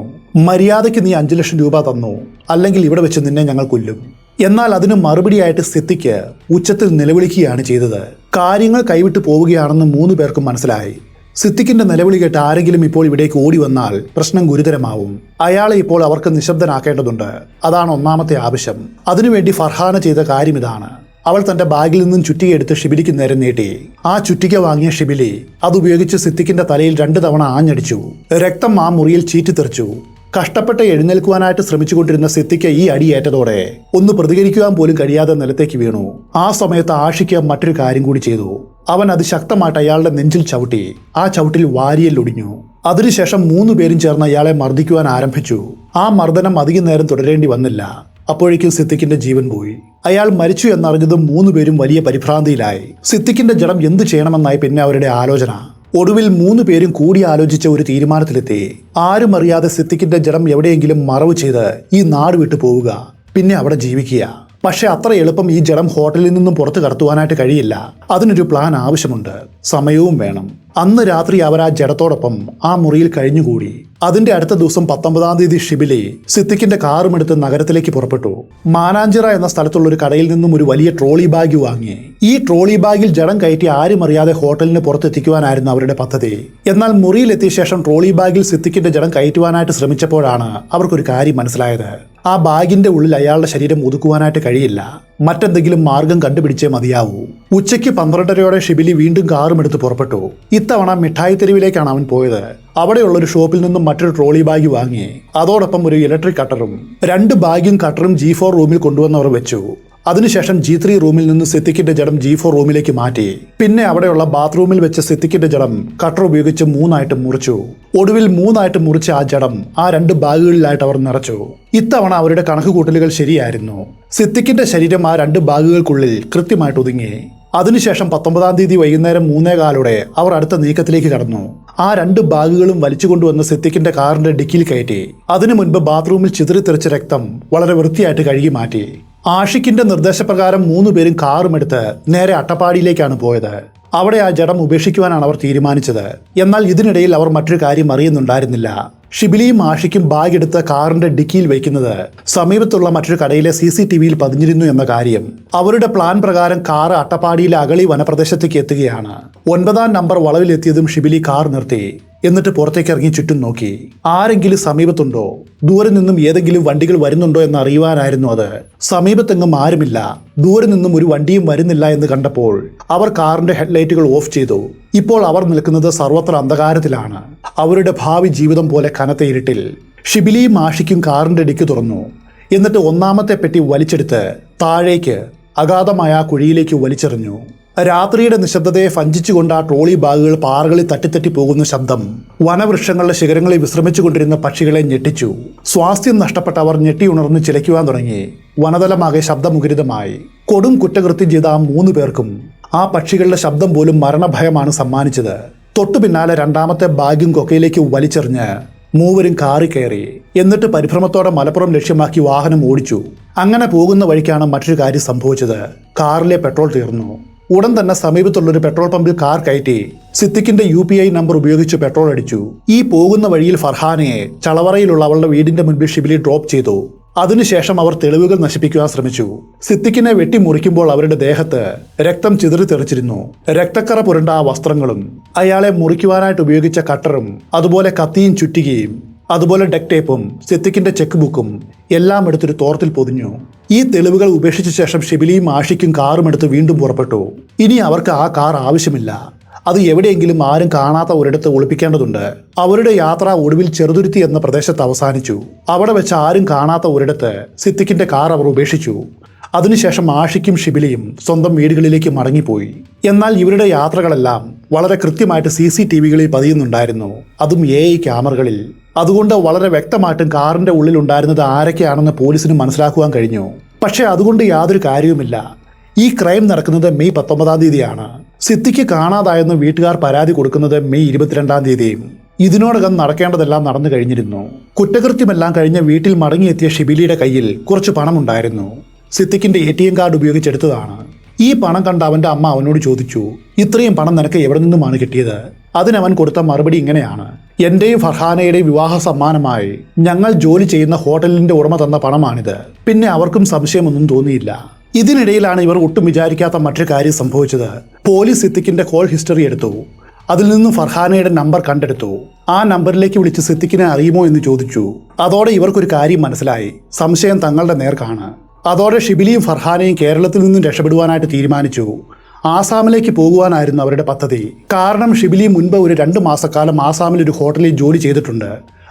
മര്യാദയ്ക്ക് നീ അഞ്ചു ലക്ഷം രൂപ തന്നു. അല്ലെങ്കിൽ ഇവിടെ വെച്ച് നിന്നെ ഞങ്ങൾ കൊല്ലും. എന്നാൽ അതിന് മറുപടിയായിട്ട് സിദ്ധിക്ക് ഉച്ചത്തിൽ നിലവിളിക്കുകയാണ് ചെയ്തത്. കാര്യങ്ങൾ കൈവിട്ടു പോവുകയാണെന്ന് മൂന്ന് പേർക്കും മനസ്സിലായി. സിദ്ദിഖിന്റെ നിലവിളി കേട്ട് ആരെങ്കിലും ഇപ്പോൾ ഇവിടേക്ക് ഓടി വന്നാൽ പ്രശ്നം ഗുരുതരമാവും. അയാളെ ഇപ്പോൾ അവർക്ക് നിശബ്ദനാക്കേണ്ടതുണ്ട്. അതാണ് ഒന്നാമത്തെ ആവശ്യം. അതിനുവേണ്ടി ഫർഹാന ചെയ്ത കാര്യം ഇതാണ്. അവൾ തന്റെ ബാഗിൽ നിന്നും ചുറ്റിക എടുത്ത് ഷിബിലിക്ക് നേരെ നീട്ടി. ആ ചുറ്റിക വാങ്ങിയ ഷിബിലി അതുപയോഗിച്ച് സിദ്ദിഖിന്റെ തലയിൽ രണ്ടു തവണ ആഞ്ഞടിച്ചു. രക്തം ആ മുറിയിൽ ചീറ്റിത്തെറിച്ചു. കഷ്ടപ്പെട്ട് എഴുന്നേൽക്കുവാനായിട്ട് ശ്രമിച്ചുകൊണ്ടിരുന്ന സിദ്ധിക്ക് ഈ അടിയേറ്റതോടെ ഒന്ന് പ്രതികരിക്കുവാൻ പോലും കഴിയാതെ നിലത്തേക്ക് വീണു. ആ സമയത്ത് ആഷിക്ക് മറ്റൊരു കാര്യം കൂടി ചെയ്തു. അവൻ അത് ശക്തമായിട്ട് അയാളുടെ നെഞ്ചിൽ ചവിട്ടി. ആ ചവിട്ടിൽ വാരിയൽ ഒടിഞ്ഞു. അതിനുശേഷം മൂന്ന് പേരും ചേർന്ന് അയാളെ മർദ്ദിക്കുവാൻ ആരംഭിച്ചു. ആ മർദ്ദനം അധികം നേരം തുടരേണ്ടി വന്നില്ല. അപ്പോഴേക്കും സിദ്ദിഖിന്റെ ജീവൻ പോയി. അയാൾ മരിച്ചു എന്നറിഞ്ഞതും മൂന്നുപേരും വലിയ പരിഭ്രാന്തിയിലായി. സിദ്ദിഖിന്റെ ജഡം എന്തു ചെയ്യണമെന്നായി പിന്നെ അവരുടെ ആലോചന. ഒടുവിൽ മൂന്ന് പേരും കൂടി ആലോചിച്ച ഒരു തീരുമാനത്തിലെത്തി. ആരും അറിയാതെ സിദ്ദിഖിന്റെ ജഡം എവിടെയെങ്കിലും മറവ് ചെയ്ത് ഈ നാട് വിട്ടു പോവുക. പിന്നെ അവിടെ ജീവിക്കുക. പക്ഷെ അത്ര എളുപ്പം ഈ ജഡം ഹോട്ടലിൽ നിന്നും പുറത്തു കടത്തുവാനായിട്ട് കഴിയില്ല. അതിനൊരു പ്ലാൻ ആവശ്യമുണ്ട്. സമയവും വേണം. അന്ന് രാത്രി അവർ ആ ജഡത്തോടൊപ്പം ആ മുറിയിൽ കഴിഞ്ഞുകൂടി. അതിന്റെ അടുത്ത ദിവസം പത്തൊമ്പതാം തീയതി ഷിബിലെ സിദ്ദിഖിന്റെ കാറുമെടുത്ത് നഗരത്തിലേക്ക് പുറപ്പെട്ടു. മാനാഞ്ചിറ എന്ന സ്ഥലത്തുള്ള ഒരു കടയിൽ നിന്നും ഒരു വലിയ ട്രോളി ബാഗ് വാങ്ങി. ഈ ട്രോളി ബാഗിൽ ജഡം കയറ്റി ആരും അറിയാതെ ഹോട്ടലിന് പുറത്തെത്തിക്കുവാനായിരുന്നു അവരുടെ പദ്ധതി. എന്നാൽ മുറിയിലെത്തിയ ശേഷം ട്രോളി ബാഗിൽ സിദ്ദിഖിന്റെ ജഡം കയറ്റുവാനായിട്ട് ശ്രമിച്ചപ്പോഴാണ് അവർക്കൊരു കാര്യം മനസ്സിലായത്. ആ ബാഗിന്റെ ഉള്ളിൽ അയാളുടെ ശരീരം ഒതുക്കുവാനായിട്ട് കഴിയില്ല. മറ്റെന്തെങ്കിലും മാർഗം കണ്ടുപിടിച്ചേ മതിയാവൂ. ഉച്ചയ്ക്ക് പന്ത്രണ്ടരയോടെ ഷിബിലി വീണ്ടും കാറും എടുത്ത് പുറപ്പെട്ടു. ഇത്തവണ മിഠായി തെരുവിലേക്കാണ് അവൻ പോയത്. അവിടെയുള്ള ഒരു ഷോപ്പിൽ നിന്നും മറ്റൊരു ട്രോളി ബാഗ് വാങ്ങി. അതോടൊപ്പം ഒരു ഇലക്ട്രിക് കട്ടറും രണ്ട് ബാഗും കട്ടറും ജി ഫോർ റൂമിൽ കൊണ്ടുവന്നവർ വെച്ചു. അതിനുശേഷം ജി ത്രീ റൂമിൽ നിന്ന് സിത്തിക്കിന്റെ ജഡം ജി ഫോർ റൂമിലേക്ക് മാറ്റി. പിന്നെ അവിടെയുള്ള ബാത്റൂമിൽ വെച്ച് സിത്തിക്കിന്റെ ജഡം കട്ടർ ഉപയോഗിച്ച് മൂന്നായിട്ട് മുറിച്ചു. ഒടുവിൽ മൂന്നായിട്ട് മുറിച്ച ആ ജഡം ആ രണ്ട് ബാഗുകളിലായിട്ട് അവർ നിറച്ചു. ഇത്തവണ അവരുടെ കണക്കുകൂട്ടലുകൾ ശരിയായിരുന്നു. സിത്തിക്കിന്റെ ശരീരം ആ രണ്ട് ബാഗുകൾക്കുള്ളിൽ കൃത്യമായിട്ട് ഒതുങ്ങി. അതിനുശേഷം പത്തൊമ്പതാം തീയതി വൈകുന്നേരം മൂന്നേ കാലോടെ അവർ അടുത്ത നീക്കത്തിലേക്ക് കടന്നു. ആ രണ്ട് ബാഗുകളും വലിച്ചു കൊണ്ടുവന്ന് സിദ്ദിഖിന്റെ കാറിന്റെ ഡിക്കിയിൽ കയറ്റി. അതിനു മുൻപ് ബാത്റൂമിൽ ചിതറിത്തെറിച്ച രക്തം വളരെ വൃത്തിയായിട്ട് കഴുകി മാറ്റി. ആഷിക്കിന്റെ നിർദ്ദേശപ്രകാരം മൂന്ന് പേരും കാറും എടുത്ത് നേരെ അട്ടപ്പാടിയിലേക്കാണ് പോയത്. അവിടെ ആ ജഡം ഉപേക്ഷിക്കുവാനാണ് അവർ തീരുമാനിച്ചത്. എന്നാൽ ഇതിനിടയിൽ അവർ മറ്റൊരു കാര്യം അറിയുന്നുണ്ടായിരുന്നില്ല. ഷിബിലിയും ആഷിക്കും ബാഗ് എടുത്ത് കാറിന്റെ ഡിക്കിയിൽ വയ്ക്കുന്നത് സമീപത്തുള്ള മറ്റൊരു കടയിലെ സി സി ടി വിയിൽ പതിഞ്ഞിരുന്നു എന്ന കാര്യം. അവരുടെ പ്ലാൻ പ്രകാരം കാർ അട്ടപ്പാടിയിലെ അഗളി വനപ്രദേശത്തേക്ക് എത്തുകയാണ്. ഒൻപതാം നമ്പർ വളവിലെത്തിയതും ഷിബിലി കാർ നിർത്തി. എന്നിട്ട് പുറത്തേക്ക് ഇറങ്ങി ചുറ്റും നോക്കി. ആരെങ്കിലും സമീപത്തുണ്ടോ? ദൂരെ നിന്നും ഏതെങ്കിലും വണ്ടികൾ വരുന്നുണ്ടോ എന്ന് അറിയുവാനായിരുന്നു അത്. സമീപത്തെങ്ങും ആരുമില്ല. ദൂരെ നിന്നും ഒരു വണ്ടിയും വരുന്നില്ല എന്ന് കണ്ടപ്പോൾ അവർ കാറിന്റെ ഹെഡ്ലൈറ്റുകൾ ഓഫ് ചെയ്തു. ഇപ്പോൾ അവർ നിൽക്കുന്നത് സർവത്ര അന്ധകാരത്തിലാണ്. അവരുടെ ഭാവി ജീവിതം പോലെ കനത്ത ഇരുട്ടിൽ. ഷിബിലിയും ആഷിക്കും കാറിന്റെ ഇടിക്ക് തുറന്നു. എന്നിട്ട് ഒന്നാമത്തെ പെട്ടി വലിച്ചെടുത്ത് താഴേക്ക് അഗാധമായ ആ കുഴിയിലേക്ക് വലിച്ചെറിഞ്ഞു. രാത്രിയുടെ നിശബ്ദതയെ ഫഞ്ചിച്ചുകൊണ്ട് ആ ട്രോളി ബാഗുകൾ പാറകളിൽ തട്ടിത്തട്ടി പോകുന്ന ശബ്ദം. വനവൃക്ഷങ്ങളുടെ ശിഖരങ്ങളിൽ വിശ്രമിച്ചുകൊണ്ടിരുന്ന പക്ഷികളെ ഞെട്ടിച്ചു. സ്വാസ്ഥ്യം നഷ്ടപ്പെട്ട അവർ ഞെട്ടിയുണർന്ന് ചിലയ്ക്കുവാൻ തുടങ്ങി. വനതലമാകെ ശബ്ദമുഖരിതമായി. കൊടും കുറ്റകൃത്യം ചെയ്ത ആ മൂന്ന് പേർക്കും ആ പക്ഷികളുടെ ശബ്ദം പോലും മരണഭയമാണ് സമ്മാനിച്ചത്. തൊട്ടു പിന്നാലെ രണ്ടാമത്തെ ബാഗും കൊക്കയിലേക്ക് വലിച്ചെറിഞ്ഞ് മൂവരും കാറി കയറി. എന്നിട്ട് പരിഭ്രമത്തോടെ മലപ്പുറം ലക്ഷ്യമാക്കി വാഹനം ഓടിച്ചു. അങ്ങനെ പോകുന്ന വഴിക്കാണ് മറ്റൊരു കാര്യം സംഭവിച്ചത്. കാറിലെ പെട്രോൾ തീർന്നു. ഉടൻ തന്നെ സമീപത്തുള്ള ഒരു പെട്രോൾ പമ്പിൽ കാർ കയറ്റി സിദ്ദിഖിന്റെ യു പി ഐ നമ്പർ ഉപയോഗിച്ച് പെട്രോൾ അടിച്ചു. ഈ പോകുന്ന വഴിയിൽ ഫർഹാനയെ ചളവറയിലുള്ള അവളുടെ വീടിന്റെ മുൻപിൽ ഷിബിലി ഡ്രോപ്പ് ചെയ്തു. അതിനുശേഷം അവർ തെളിവുകൾ നശിപ്പിക്കുവാൻ ശ്രമിച്ചു. സിദ്ദിഖിനെ വെട്ടിമുറിക്കുമ്പോൾ അവരുടെ ദേഹത്ത് രക്തം ചിതറി തെറിച്ചിരുന്നു. രക്തക്കറ പുരണ്ട ആ വസ്ത്രങ്ങളും അയാളെ മുറിക്കുവാനായിട്ട് ഉപയോഗിച്ച കട്ടറും അതുപോലെ കത്തിയും ചുറ്റികയും അതുപോലെ ഡെക് ടേപ്പും സിദ്ദിഖിന്റെ ചെക്ക് ബുക്കും എല്ലാം എടുത്തൊരു തോർത്തിൽ പൊതിഞ്ഞു. ഈ തെളിവുകൾ ഉപേക്ഷിച്ച ശേഷം ഷിബിലിയും ആഷിക്കും കാറും എടുത്ത് വീണ്ടും പുറപ്പെട്ടു. ഇനി അവർക്ക് ആ കാർ ആവശ്യമില്ല. അത് എവിടെയെങ്കിലും ആരും കാണാത്ത ഒരിടത്ത് ഒളിപ്പിക്കേണ്ടതുണ്ട്. അവരുടെ യാത്ര ഒടുവിൽ ചെറുതുരുത്തി എന്ന പ്രദേശത്ത് അവസാനിച്ചു. അവിടെ വെച്ച് ആരും കാണാത്ത ഒരിടത്ത് സിത്തിക്കിന്റെ കാർ അവർ ഉപേക്ഷിച്ചു. അതിനുശേഷം ആഷിക്കും ഷിബിലിയും സ്വന്തം വീടുകളിലേക്ക് മടങ്ങിപ്പോയി. എന്നാൽ ഇവരുടെ യാത്രകളെല്ലാം വളരെ കൃത്യമായിട്ട് സി സി ടി വികളിൽ പതിയുന്നുണ്ടായിരുന്നു. അതും എ ഐ ക്യാമറകളിൽ. അതുകൊണ്ട് വളരെ വ്യക്തമായിട്ടും കാറിന്റെ ഉള്ളിൽ ഉണ്ടായിരുന്നത് ആരൊക്കെയാണെന്ന് പോലീസിന് മനസ്സിലാക്കുവാൻ കഴിഞ്ഞു. പക്ഷേ അതുകൊണ്ട് യാതൊരു കാര്യവുമില്ല. ഈ ക്രൈം നടക്കുന്നത് മെയ് പത്തൊമ്പതാം തീയതിയാണ്. സിദ്ധിക്ക് കാണാതായെന്ന് വീട്ടുകാർ പരാതി കൊടുക്കുന്നത് മെയ് ഇരുപത്തിരണ്ടാം തീയതിയും. ഇതിനോടകം നടക്കേണ്ടതെല്ലാം നടന്നു കഴിഞ്ഞിരുന്നു. കുറ്റകൃത്യമെല്ലാം കഴിഞ്ഞ് വീട്ടിൽ മടങ്ങിയെത്തിയ ഷിബിലിയുടെ കയ്യിൽ കുറച്ച് പണമുണ്ടായിരുന്നു. സിദ്ധിക്കിന്റെ എ ടി എം കാർഡ് ഉപയോഗിച്ചെടുത്തതാണ്. ഈ പണം കണ്ട അവന്റെ അമ്മ അവനോട് ചോദിച്ചു ഇത്രയും പണം നിനക്ക് എവിടെ നിന്നുമാണ് കിട്ടിയത്? അതിനവൻ കൊടുത്ത മറുപടി ഇങ്ങനെയാണ്. എന്റെയും ഫർഹാനയുടെയും വിവാഹ സമ്മാനമായി ഞങ്ങൾ ജോലി ചെയ്യുന്ന ഹോട്ടലിന്റെ ഉടമ തന്ന പണമാണിത്. പിന്നെ അവർക്കും സംശയമൊന്നും തോന്നിയില്ല. ഇതിനിടയിലാണ് ഇവർ ഒട്ടും വിചാരിക്കാത്ത മറ്റൊരു കാര്യം സംഭവിച്ചത്. പോലീസ് സിദ്ദിഖിന്റെ കോൾ ഹിസ്റ്ററി എടുത്തു. അതിൽ നിന്നും ഫർഹാനയുടെ നമ്പർ കണ്ടെടുത്തു. ആ നമ്പറിലേക്ക് വിളിച്ച് സിദ്ദിഖിനെ അറിയുമോ എന്ന് ചോദിച്ചു. അതോടെ ഇവർക്കൊരു കാര്യം മനസ്സിലായി. സംശയം തങ്ങളുടെ നേർക്കാണ്. അതോടെ ഷിബിലിയും ഫർഹാനയും കേരളത്തിൽ നിന്നും രക്ഷപ്പെടുവാനായിട്ട് തീരുമാനിച്ചു. ആസാമിലേക്ക് പോകുവാനായിരുന്നു അവരുടെ പദ്ധതി. കാരണം ഷിബിലി മുൻപ് ഒരു രണ്ട് മാസക്കാലം ആസാമിൽ ഒരു ഹോട്ടലിൽ ജോലി ചെയ്തിട്ടുണ്ട്.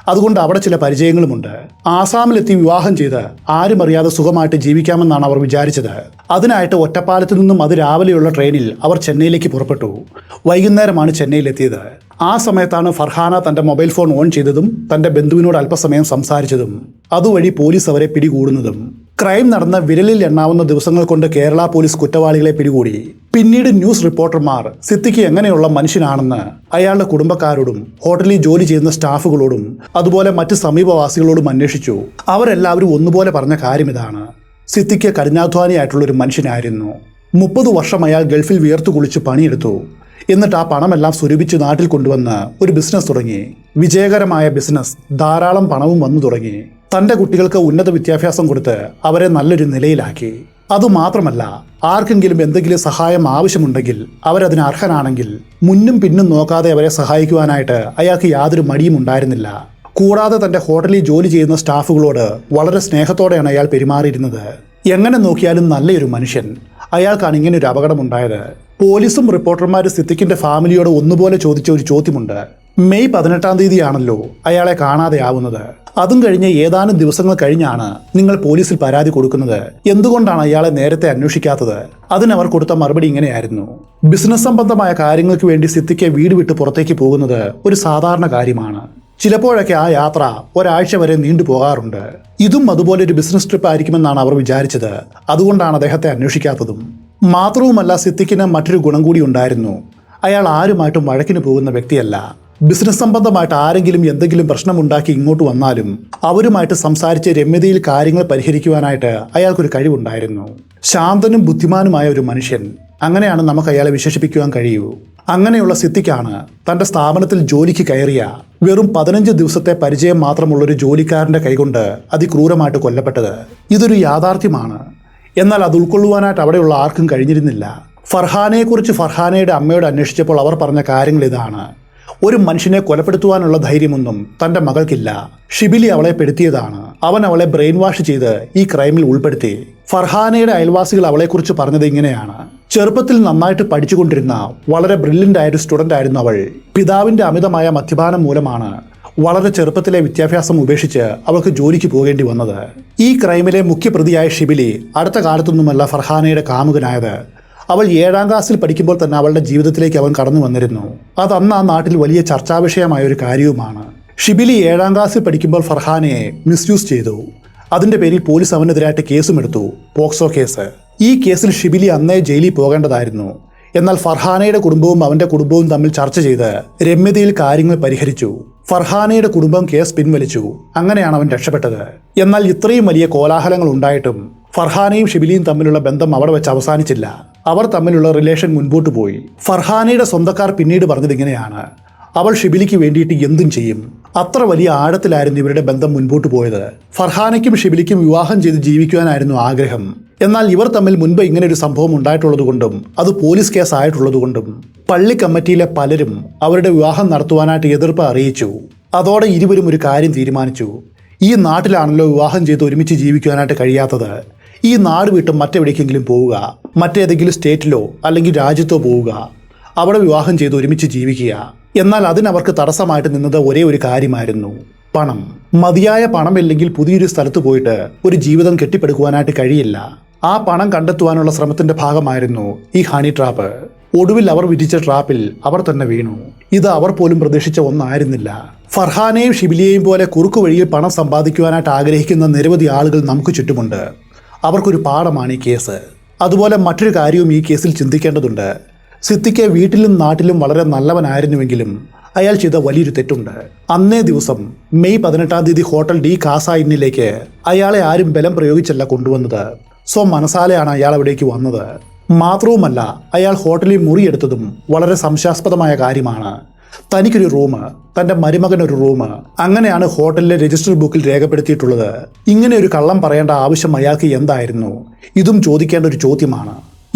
അതുകൊണ്ട് അവിടെ ചില പരിചയങ്ങളുമുണ്ട്. ആസാമിലെത്തി വിവാഹം ചെയ്ത് ആരും അറിയാതെ സുഖമായിട്ട് ജീവിക്കാമെന്നാണ് അവർ വിചാരിച്ചത്. അതിനായിട്ട് ഒറ്റപ്പാലത്ത് നിന്നും അത് രാവിലെയുള്ള ട്രെയിനിൽ അവർ ചെന്നൈയിലേക്ക് പുറപ്പെട്ടു. വൈകുന്നേരമാണ് ചെന്നൈയിലെത്തിയത്. ആ സമയത്താണ് ഫർഹാന തന്റെ മൊബൈൽ ഫോൺ ഓൺ ചെയ്തതും തന്റെ ബന്ധുവിനോട് അല്പസമയം സംസാരിച്ചതും. അതുവഴി പോലീസ് അവരെ പിടികൂടുന്നതും. ക്രൈം നടന്ന വിരലിൽ എണ്ണാവുന്ന ദിവസങ്ങൾ കൊണ്ട് കേരള പോലീസ് കുറ്റവാളികളെ പിടികൂടി. പിന്നീട് ന്യൂസ് റിപ്പോർട്ടർമാർ സിദ്ദിഖി എങ്ങനെയുള്ള മനുഷ്യനാണെന്ന് അയാളുടെ കുടുംബക്കാരോടും ഹോട്ടലിൽ ജോലി ചെയ്യുന്ന സ്റ്റാഫുകളോടും അതുപോലെ മറ്റ് സമീപവാസികളോടും അന്വേഷിച്ചു. അവരെല്ലാവരും ഒന്നുപോലെ പറഞ്ഞ കാര്യം ഇതാണ്. സിദ്ദിഖ് കഠിനാധ്വാനിയായിട്ടുള്ള ഒരു മനുഷ്യനായിരുന്നു. മുപ്പത് വർഷം അയാൾ ഗൾഫിൽ വിയർത്തു കുളിച്ച് പണിയെടുത്തു. എന്നിട്ട് ആ പണമെല്ലാം സ്വരൂപിച്ച് നാട്ടിൽ കൊണ്ടുവന്ന് ഒരു ബിസിനസ് തുടങ്ങി. വിജയകരമായ ബിസിനസ് ധാരാളം പണവും വന്നു തുടങ്ങി. തന്റെ കുട്ടികൾക്ക് ഉന്നത വിദ്യാഭ്യാസം കൊടുത്ത് അവരെ നല്ലൊരു നിലയിലാക്കി. അതുമാത്രമല്ല ആർക്കെങ്കിലും എന്തെങ്കിലും സഹായം ആവശ്യമുണ്ടെങ്കിൽ അവരതിന് അർഹനാണെങ്കിൽ മുന്നും പിന്നും നോക്കാതെ അവരെ സഹായിക്കുവാനായിട്ട് അയാൾക്ക് യാതൊരു മടിയും ഉണ്ടായിരുന്നില്ല. കൂടാതെ തന്റെ ഹോട്ടലിൽ ജോലി ചെയ്യുന്ന സ്റ്റാഫുകളോട് വളരെ സ്നേഹത്തോടെയാണ് അയാൾ പെരുമാറിയിരുന്നത്. എങ്ങനെ നോക്കിയാലും നല്ലൊരു മനുഷ്യൻ. അയാൾക്കാണ് ഇങ്ങനെ ഒരു അപകടമുണ്ടായത്. പോലീസും റിപ്പോർട്ടർമാരും സിദ്ദിഖിന്റെ ഫാമിലിയോട് ഒന്നുപോലെ ചോദിച്ച ഒരു ചോദ്യമുണ്ട്. മെയ് പതിനെട്ടാം തീയതിയാണല്ലോ അയാളെ കാണാതെ ആവുന്നത് അതും കഴിഞ്ഞ് ഏതാനും ദിവസങ്ങൾ കഴിഞ്ഞാണ് നിങ്ങൾ പോലീസിൽ പരാതി കൊടുക്കുന്നത്. എന്തുകൊണ്ടാണ് അയാളെ നേരത്തെ അന്വേഷിക്കാത്തത്? അതിനവർ കൊടുത്ത മറുപടി ഇങ്ങനെയായിരുന്നു. ബിസിനസ് സംബന്ധമായ കാര്യങ്ങൾക്ക് വേണ്ടി സിദ്ധിക്ക് വീട് വിട്ട് പുറത്തേക്ക് പോകുന്നത് ഒരു സാധാരണ കാര്യമാണ്. ചിലപ്പോഴൊക്കെ ആ യാത്ര ഒരാഴ്ച വരെ നീണ്ടു പോകാറുണ്ട്. ഇതും അതുപോലെ ഒരു ബിസിനസ് ട്രിപ്പ് ആയിരിക്കുമെന്നാണ് അവർ വിചാരിച്ചത്. അതുകൊണ്ടാണ് അദ്ദേഹത്തെ അന്വേഷിക്കാത്തതും. മാത്രവുമല്ല സിദ്ദിഖിന് മറ്റൊരു ഗുണം കൂടി ഉണ്ടായിരുന്നു. അയാൾ ആരുമായിട്ടും വഴക്കിന് പോകുന്ന വ്യക്തിയല്ല. ബിസിനസ് സംബന്ധമായിട്ട് ആരെങ്കിലും എന്തെങ്കിലും പ്രശ്നമുണ്ടാക്കി ഇങ്ങോട്ട് വന്നാലും അവരുമായിട്ട് സംസാരിച്ച് രമ്യതയിൽ കാര്യങ്ങൾ പരിഹരിക്കുവാനായിട്ട് അയാൾക്കൊരു കഴിവുണ്ടായിരുന്നു. ശാന്തനും ബുദ്ധിമാനുമായ ഒരു മനുഷ്യൻ. അങ്ങനെയാണ് നമുക്ക് അയാളെ വിശേഷിപ്പിക്കുവാൻ കഴിയൂ. അങ്ങനെയുള്ള സിദ്ധിക്കാണ് തന്റെ സ്ഥാപനത്തിൽ ജോലിക്ക് കയറിയ വെറും പതിനഞ്ച് ദിവസത്തെ പരിചയം മാത്രമുള്ള ഒരു ജോലിക്കാരന്റെ കൈകൊണ്ട് അതിക്രൂരമായിട്ട് കൊല്ലപ്പെട്ടത്. ഇതൊരു യാഥാർത്ഥ്യമാണ്. എന്നാൽ അത് ഉൾക്കൊള്ളുവാനായിട്ട് അവിടെയുള്ള ആർക്കും കഴിഞ്ഞിരുന്നില്ല. ഫർഹാനെക്കുറിച്ച് ഫർഹാനയുടെ അമ്മയോട് അന്വേഷിച്ചപ്പോൾ അവർ പറഞ്ഞ കാര്യങ്ങൾ ഇതാണ്. ഒരു മനുഷ്യനെ കൊലപ്പെടുത്തുവാനുള്ള ധൈര്യമൊന്നും തന്റെ മകൾക്കില്ല. ഷിബിലി അവളെ പെടുത്തിയതാണ്. അവൻ അവളെ ബ്രെയിൻ വാഷ് ചെയ്ത് ഈ ക്രൈമിൽ ഉൾപ്പെടുത്തി. ഫർഹാനയുടെ അയൽവാസികൾ അവളെക്കുറിച്ച് പറഞ്ഞത് ഇങ്ങനെയാണ്. ചെറുപ്പത്തിൽ നന്നായിട്ട് പഠിച്ചുകൊണ്ടിരുന്ന വളരെ ബ്രില്യന്റ് ആയൊരു സ്റ്റുഡന്റ് ആയിരുന്നു അവൾ. പിതാവിന്റെ അമിതമായ മദ്യപാനം മൂലമാണ് വളരെ ചെറുപ്പത്തിലെ വിദ്യാഭ്യാസം ഉപേക്ഷിച്ച് അവൾക്ക് ജോലിക്ക് പോകേണ്ടി വന്നത്. ഈ ക്രൈമിലെ മുഖ്യപ്രതിയായ ഷിബിലി അടുത്ത കാലത്തൊന്നുമല്ല ഫർഹാനയുടെ കാമുകനായത്. അവൾ ഏഴാം ക്ലാസ്സിൽ പഠിക്കുമ്പോൾ തന്നെ അവളുടെ ജീവിതത്തിലേക്ക് അവൻ കടന്നു വന്നിരുന്നു. അത് അന്ന് ആ നാട്ടിൽ വലിയ ചർച്ചാ വിഷയമായ ഒരു കാര്യവുമാണ്. ഷിബിലി ഏഴാം ക്ലാസ്സിൽ പഠിക്കുമ്പോൾ ഫർഹാനയെ മിസ്യൂസ് ചെയ്തു. അതിന്റെ പേരിൽ പോലീസ് അവനെതിരായിട്ട് കേസും എടുത്തു. POCSO case. ഈ കേസിൽ ഷിബിലി അന്നേ ജയിലിൽ പോകേണ്ടതായിരുന്നു. എന്നാൽ ഫർഹാനയുടെ കുടുംബവും അവന്റെ കുടുംബവും തമ്മിൽ ചർച്ച ചെയ്ത് രമ്യതയിൽ കാര്യങ്ങൾ പരിഹരിച്ചു. ഫർഹാനയുടെ കുടുംബം കേസ് പിൻവലിച്ചു. അങ്ങനെയാണ് അവൻ രക്ഷപ്പെട്ടത്. എന്നാൽ ഇത്രയും വലിയ കോലാഹലങ്ങൾ ഉണ്ടായിട്ടും ഫർഹാനയും ഷിബിലിയും തമ്മിലുള്ള ബന്ധം അവിടെ വെച്ച് അവസാനിച്ചില്ല. അവർ തമ്മിലുള്ള റിലേഷൻ മുൻപോട്ട് പോയി. ഫർഹാനയുടെ സ്വന്തക്കാർ പിന്നീട് പറഞ്ഞത് ഇങ്ങനെയാണ്. അവൾ ഷിബിലിക്ക് വേണ്ടിയിട്ട് എന്തും ചെയ്യും. അത്ര വലിയ ആഴത്തിലായിരുന്നു ഇവരുടെ ബന്ധം മുൻപോട്ട് പോയത്. ഫർഹാനയ്ക്കും ഷിബിലിക്കും വിവാഹം ചെയ്ത് ജീവിക്കുവാനായിരുന്നു ആഗ്രഹം. എന്നാൽ ഇവർ തമ്മിൽ മുൻപ് ഇങ്ങനെ ഒരു സംഭവം ഉണ്ടായിട്ടുള്ളതുകൊണ്ടും അത് പോലീസ് കേസ് ആയിട്ടുള്ളതുകൊണ്ടും പള്ളി കമ്മിറ്റിയിലെ പലരും അവരുടെ വിവാഹം നടത്തുവാനായിട്ട് എതിർപ്പ് അറിയിച്ചു. അതോടെ ഇരുവരും ഒരു കാര്യം തീരുമാനിച്ചു. ഈ നാട്ടിലാണല്ലോ വിവാഹം ചെയ്ത് ഒരുമിച്ച് ജീവിക്കുവാനായിട്ട് കഴിയാത്തത്. ഈ നാട് വിട്ട് മറ്റെവിടേക്കെങ്കിലും പോവുക മറ്റേതെങ്കിലും സ്റ്റേറ്റിലോ അല്ലെങ്കിൽ രാജ്യത്തോ പോവുക അവിടെ വിവാഹം ചെയ്ത് ഒരുമിച്ച് ജീവിക്കുക. എന്നാൽ അതിനവർക്ക് തടസ്സമായിട്ട് നിന്നത് ഒരേ ഒരു കാര്യമായിരുന്നു. പണം. മതിയായ പണമില്ലെങ്കിൽ പുതിയൊരു സ്ഥലത്ത് പോയിട്ട് ഒരു ജീവിതം കെട്ടിപ്പടുക്കുവാനായിട്ട് കഴിയില്ല. ആ പണം കണ്ടെത്തുവാനുള്ള ശ്രമത്തിന്റെ ഭാഗമായിരുന്നു ഈ ഹണി ട്രാപ്പ് ഒടുവിൽ അവർ വിധിച്ച ട്രാപ്പിൽ അവർ തന്നെ വീണു. ഇത് അവർ പോലും പ്രതീക്ഷിച്ച ഒന്നായിരുന്നില്ല. ഫർഹാനെയും ഷിബിലിയെയും പോലെ കുറുക്കു വഴിയിൽ പണം സമ്പാദിക്കുവാനായിട്ട് ആഗ്രഹിക്കുന്ന നിരവധി ആളുകൾ നമുക്ക് ചുറ്റുമുണ്ട്. അവർക്കൊരു പാഠമാണ് ഈ കേസ്. അതുപോലെ മറ്റൊരു കാര്യവും ഈ കേസിൽ ചിന്തിക്കേണ്ടതുണ്ട്. സിദ്ദിഖ് വീട്ടിലും നാട്ടിലും വളരെ നല്ലവനായിരുന്നുവെങ്കിലും അയാൾ ചെയ്ത വലിയൊരു തെറ്റുണ്ട്. അന്നേ ദിവസം മെയ് പതിനെട്ടാം തീയതി ഹോട്ടൽ ഡി കാസ ഇന്നിലേക്ക് അയാളെ ആരും ബലം പ്രയോഗിച്ചല്ല കൊണ്ടുവന്നത്. സോ മനസാലയാണ് അയാൾ അവിടേക്ക് വന്നത്. മാത്രവുമല്ല അയാൾ ഹോട്ടലിൽ മുറിയെടുത്തതും വളരെ സംശയാസ്പദമായ കാര്യമാണ്. തനിക്കൊരു റൂം തന്റെ മരുമകൻ ഒരു റൂം അങ്ങനെയാണ് ഹോട്ടലിലെ രജിസ്റ്റർ ബുക്കിൽ രേഖപ്പെടുത്തിയിട്ടുള്ളത്. ഇങ്ങനെ ഒരു കള്ളം പറയേണ്ട ആവശ്യം അയാൾക്ക് എന്തായിരുന്നു? ഇതും ചോദിക്കേണ്ട ഒരു ചോദ്യമാണ്.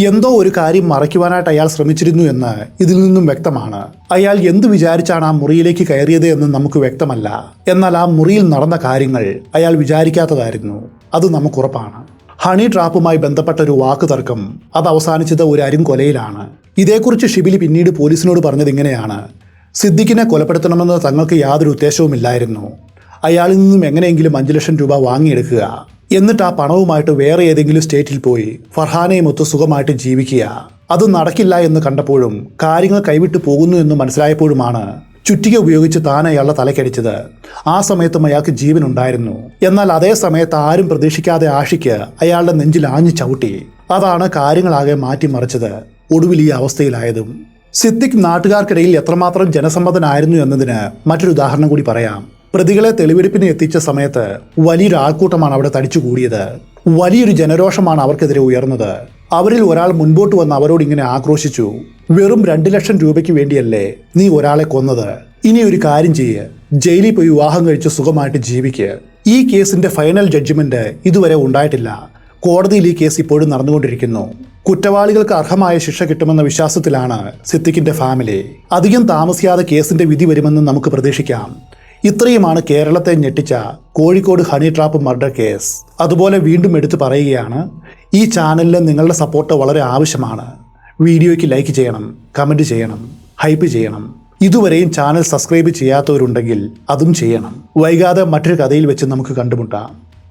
എന്തോ ഒരു കാര്യം മറയ്ക്കുവാനായിട്ട് അയാൾ ശ്രമിച്ചിരുന്നു എന്ന് ഇതിൽ നിന്നും വ്യക്തമാണ്. അയാൾ എന്ത് വിചാരിച്ചാണ് ആ മുറിയിലേക്ക് കയറിയത് എന്ന് നമുക്ക് വ്യക്തമല്ല. എന്നാൽ ആ മുറിയിൽ നടന്ന കാര്യങ്ങൾ അയാൾ വിചാരിക്കാത്തതായിരുന്നു. അത് നമുക്കുറപ്പാണ് ഹണി ട്രാപ്പുമായി ബന്ധപ്പെട്ട ഒരു വാക്ക് തർക്കം അത് അവസാനിച്ചത് ഒരു കൊലയിലാണ് ഇതേക്കുറിച്ച് ഷിബിലി പിന്നീട് പോലീസിനോട് പറഞ്ഞത് ഇങ്ങനെയാണ്. സിദ്ദിഖിനെ കൊലപ്പെടുത്തണമെന്ന് തങ്ങൾക്ക് യാതൊരു ഉദ്ദേശവുമില്ലായിരുന്നു. അയാളിൽ നിന്നും എങ്ങനെയെങ്കിലും അഞ്ചു ലക്ഷം രൂപ വാങ്ങിയെടുക്കുക. എന്നിട്ട് ആ പണവുമായിട്ട് വേറെ ഏതെങ്കിലും സ്റ്റേറ്റിൽ പോയി ഫർഹാനെയുമൊത്ത് സുഖമായിട്ട് ജീവിക്കുക. അത് നടക്കില്ല എന്ന് കണ്ടപ്പോഴും കാര്യങ്ങൾ കൈവിട്ടു പോകുന്നു എന്ന് മനസ്സിലായപ്പോഴുമാണ് ചുറ്റിക ഉപയോഗിച്ച് താൻ അയാളുടെ തലക്കടിച്ചത്. ആ സമയത്തും അയാൾക്ക് ജീവൻ ഉണ്ടായിരുന്നു. എന്നാൽ അതേ സമയത്ത് ആരും പ്രതീക്ഷിക്കാതെ ആഷിക്ക് അയാളുടെ നെഞ്ചിൽ ആഞ്ഞു ചവിട്ടി. അതാണ് കാര്യങ്ങളാകെ മാറ്റിമറിച്ചത് ഒടുവിൽ ഈ അവസ്ഥയിലായതും. സിദ്ദിഖ് നാട്ടുകാർക്കിടയിൽ എത്രമാത്രം ജനസമ്മതനായിരുന്നു എന്നതിന് മറ്റൊരു ഉദാഹരണം കൂടി പറയാം. പ്രതികളെ തെളിവെടുപ്പിന് എത്തിച്ച സമയത്ത് വലിയൊരു ആൾക്കൂട്ടമാണ് അവിടെ തടിച്ചുകൂടിയത് വലിയൊരു ജനരോഷമാണ് അവർക്കെതിരെ ഉയർന്നത്. അവരിൽ ഒരാൾ മുൻപോട്ട് വന്ന് അവരോട് ഇങ്ങനെ ആക്രോശിച്ചു. വെറും രണ്ട് ലക്ഷം രൂപയ്ക്ക് വേണ്ടിയല്ലേ നീ ഒരാളെ കൊന്നത്? ഇനി ഒരു കാര്യം ചെയ്യ്. ജയിലിൽ പോയി വിവാഹം കഴിച്ച് സുഖമായിട്ട് ജീവിക്ക്. ഈ കേസിന്റെ ഫൈനൽ ജഡ്ജ്മെന്റ് ഇതുവരെ ഉണ്ടായിട്ടില്ല. കോടതിയിൽ ഈ കേസ് ഇപ്പോഴും നടന്നുകൊണ്ടിരിക്കുന്നു. കുറ്റവാളികൾക്ക് അർഹമായ ശിക്ഷ കിട്ടുമെന്ന വിശ്വാസത്തിലാണ് സിദ്ദിഖിന്റെ ഫാമിലി. അധികം താമസിയാതെ കേസിന്റെ വിധി വരുമെന്ന് നമുക്ക് പ്രതീക്ഷിക്കാം. ഇത്രയുമാണ് കേരളത്തെ ഞെട്ടിച്ച Kozhikode honey trap murder case. അതുപോലെ വീണ്ടും എടുത്തു പറയുകയാണ് ഈ ചാനലിൽ നിങ്ങളുടെ സപ്പോർട്ട് വളരെ ആവശ്യമാണ്. വീഡിയോയ്ക്ക് ലൈക്ക് ചെയ്യണം കമന്റ് ചെയ്യണം ഹൈപ്പ് ചെയ്യണം. ഇതുവരെയും ചാനൽ സബ്സ്ക്രൈബ് ചെയ്യാത്തവരുണ്ടെങ്കിൽ അതും ചെയ്യണം. വൈകാതെ മറ്റൊരു കഥയിൽ വെച്ച് നമുക്ക് കണ്ടുമുട്ടാം.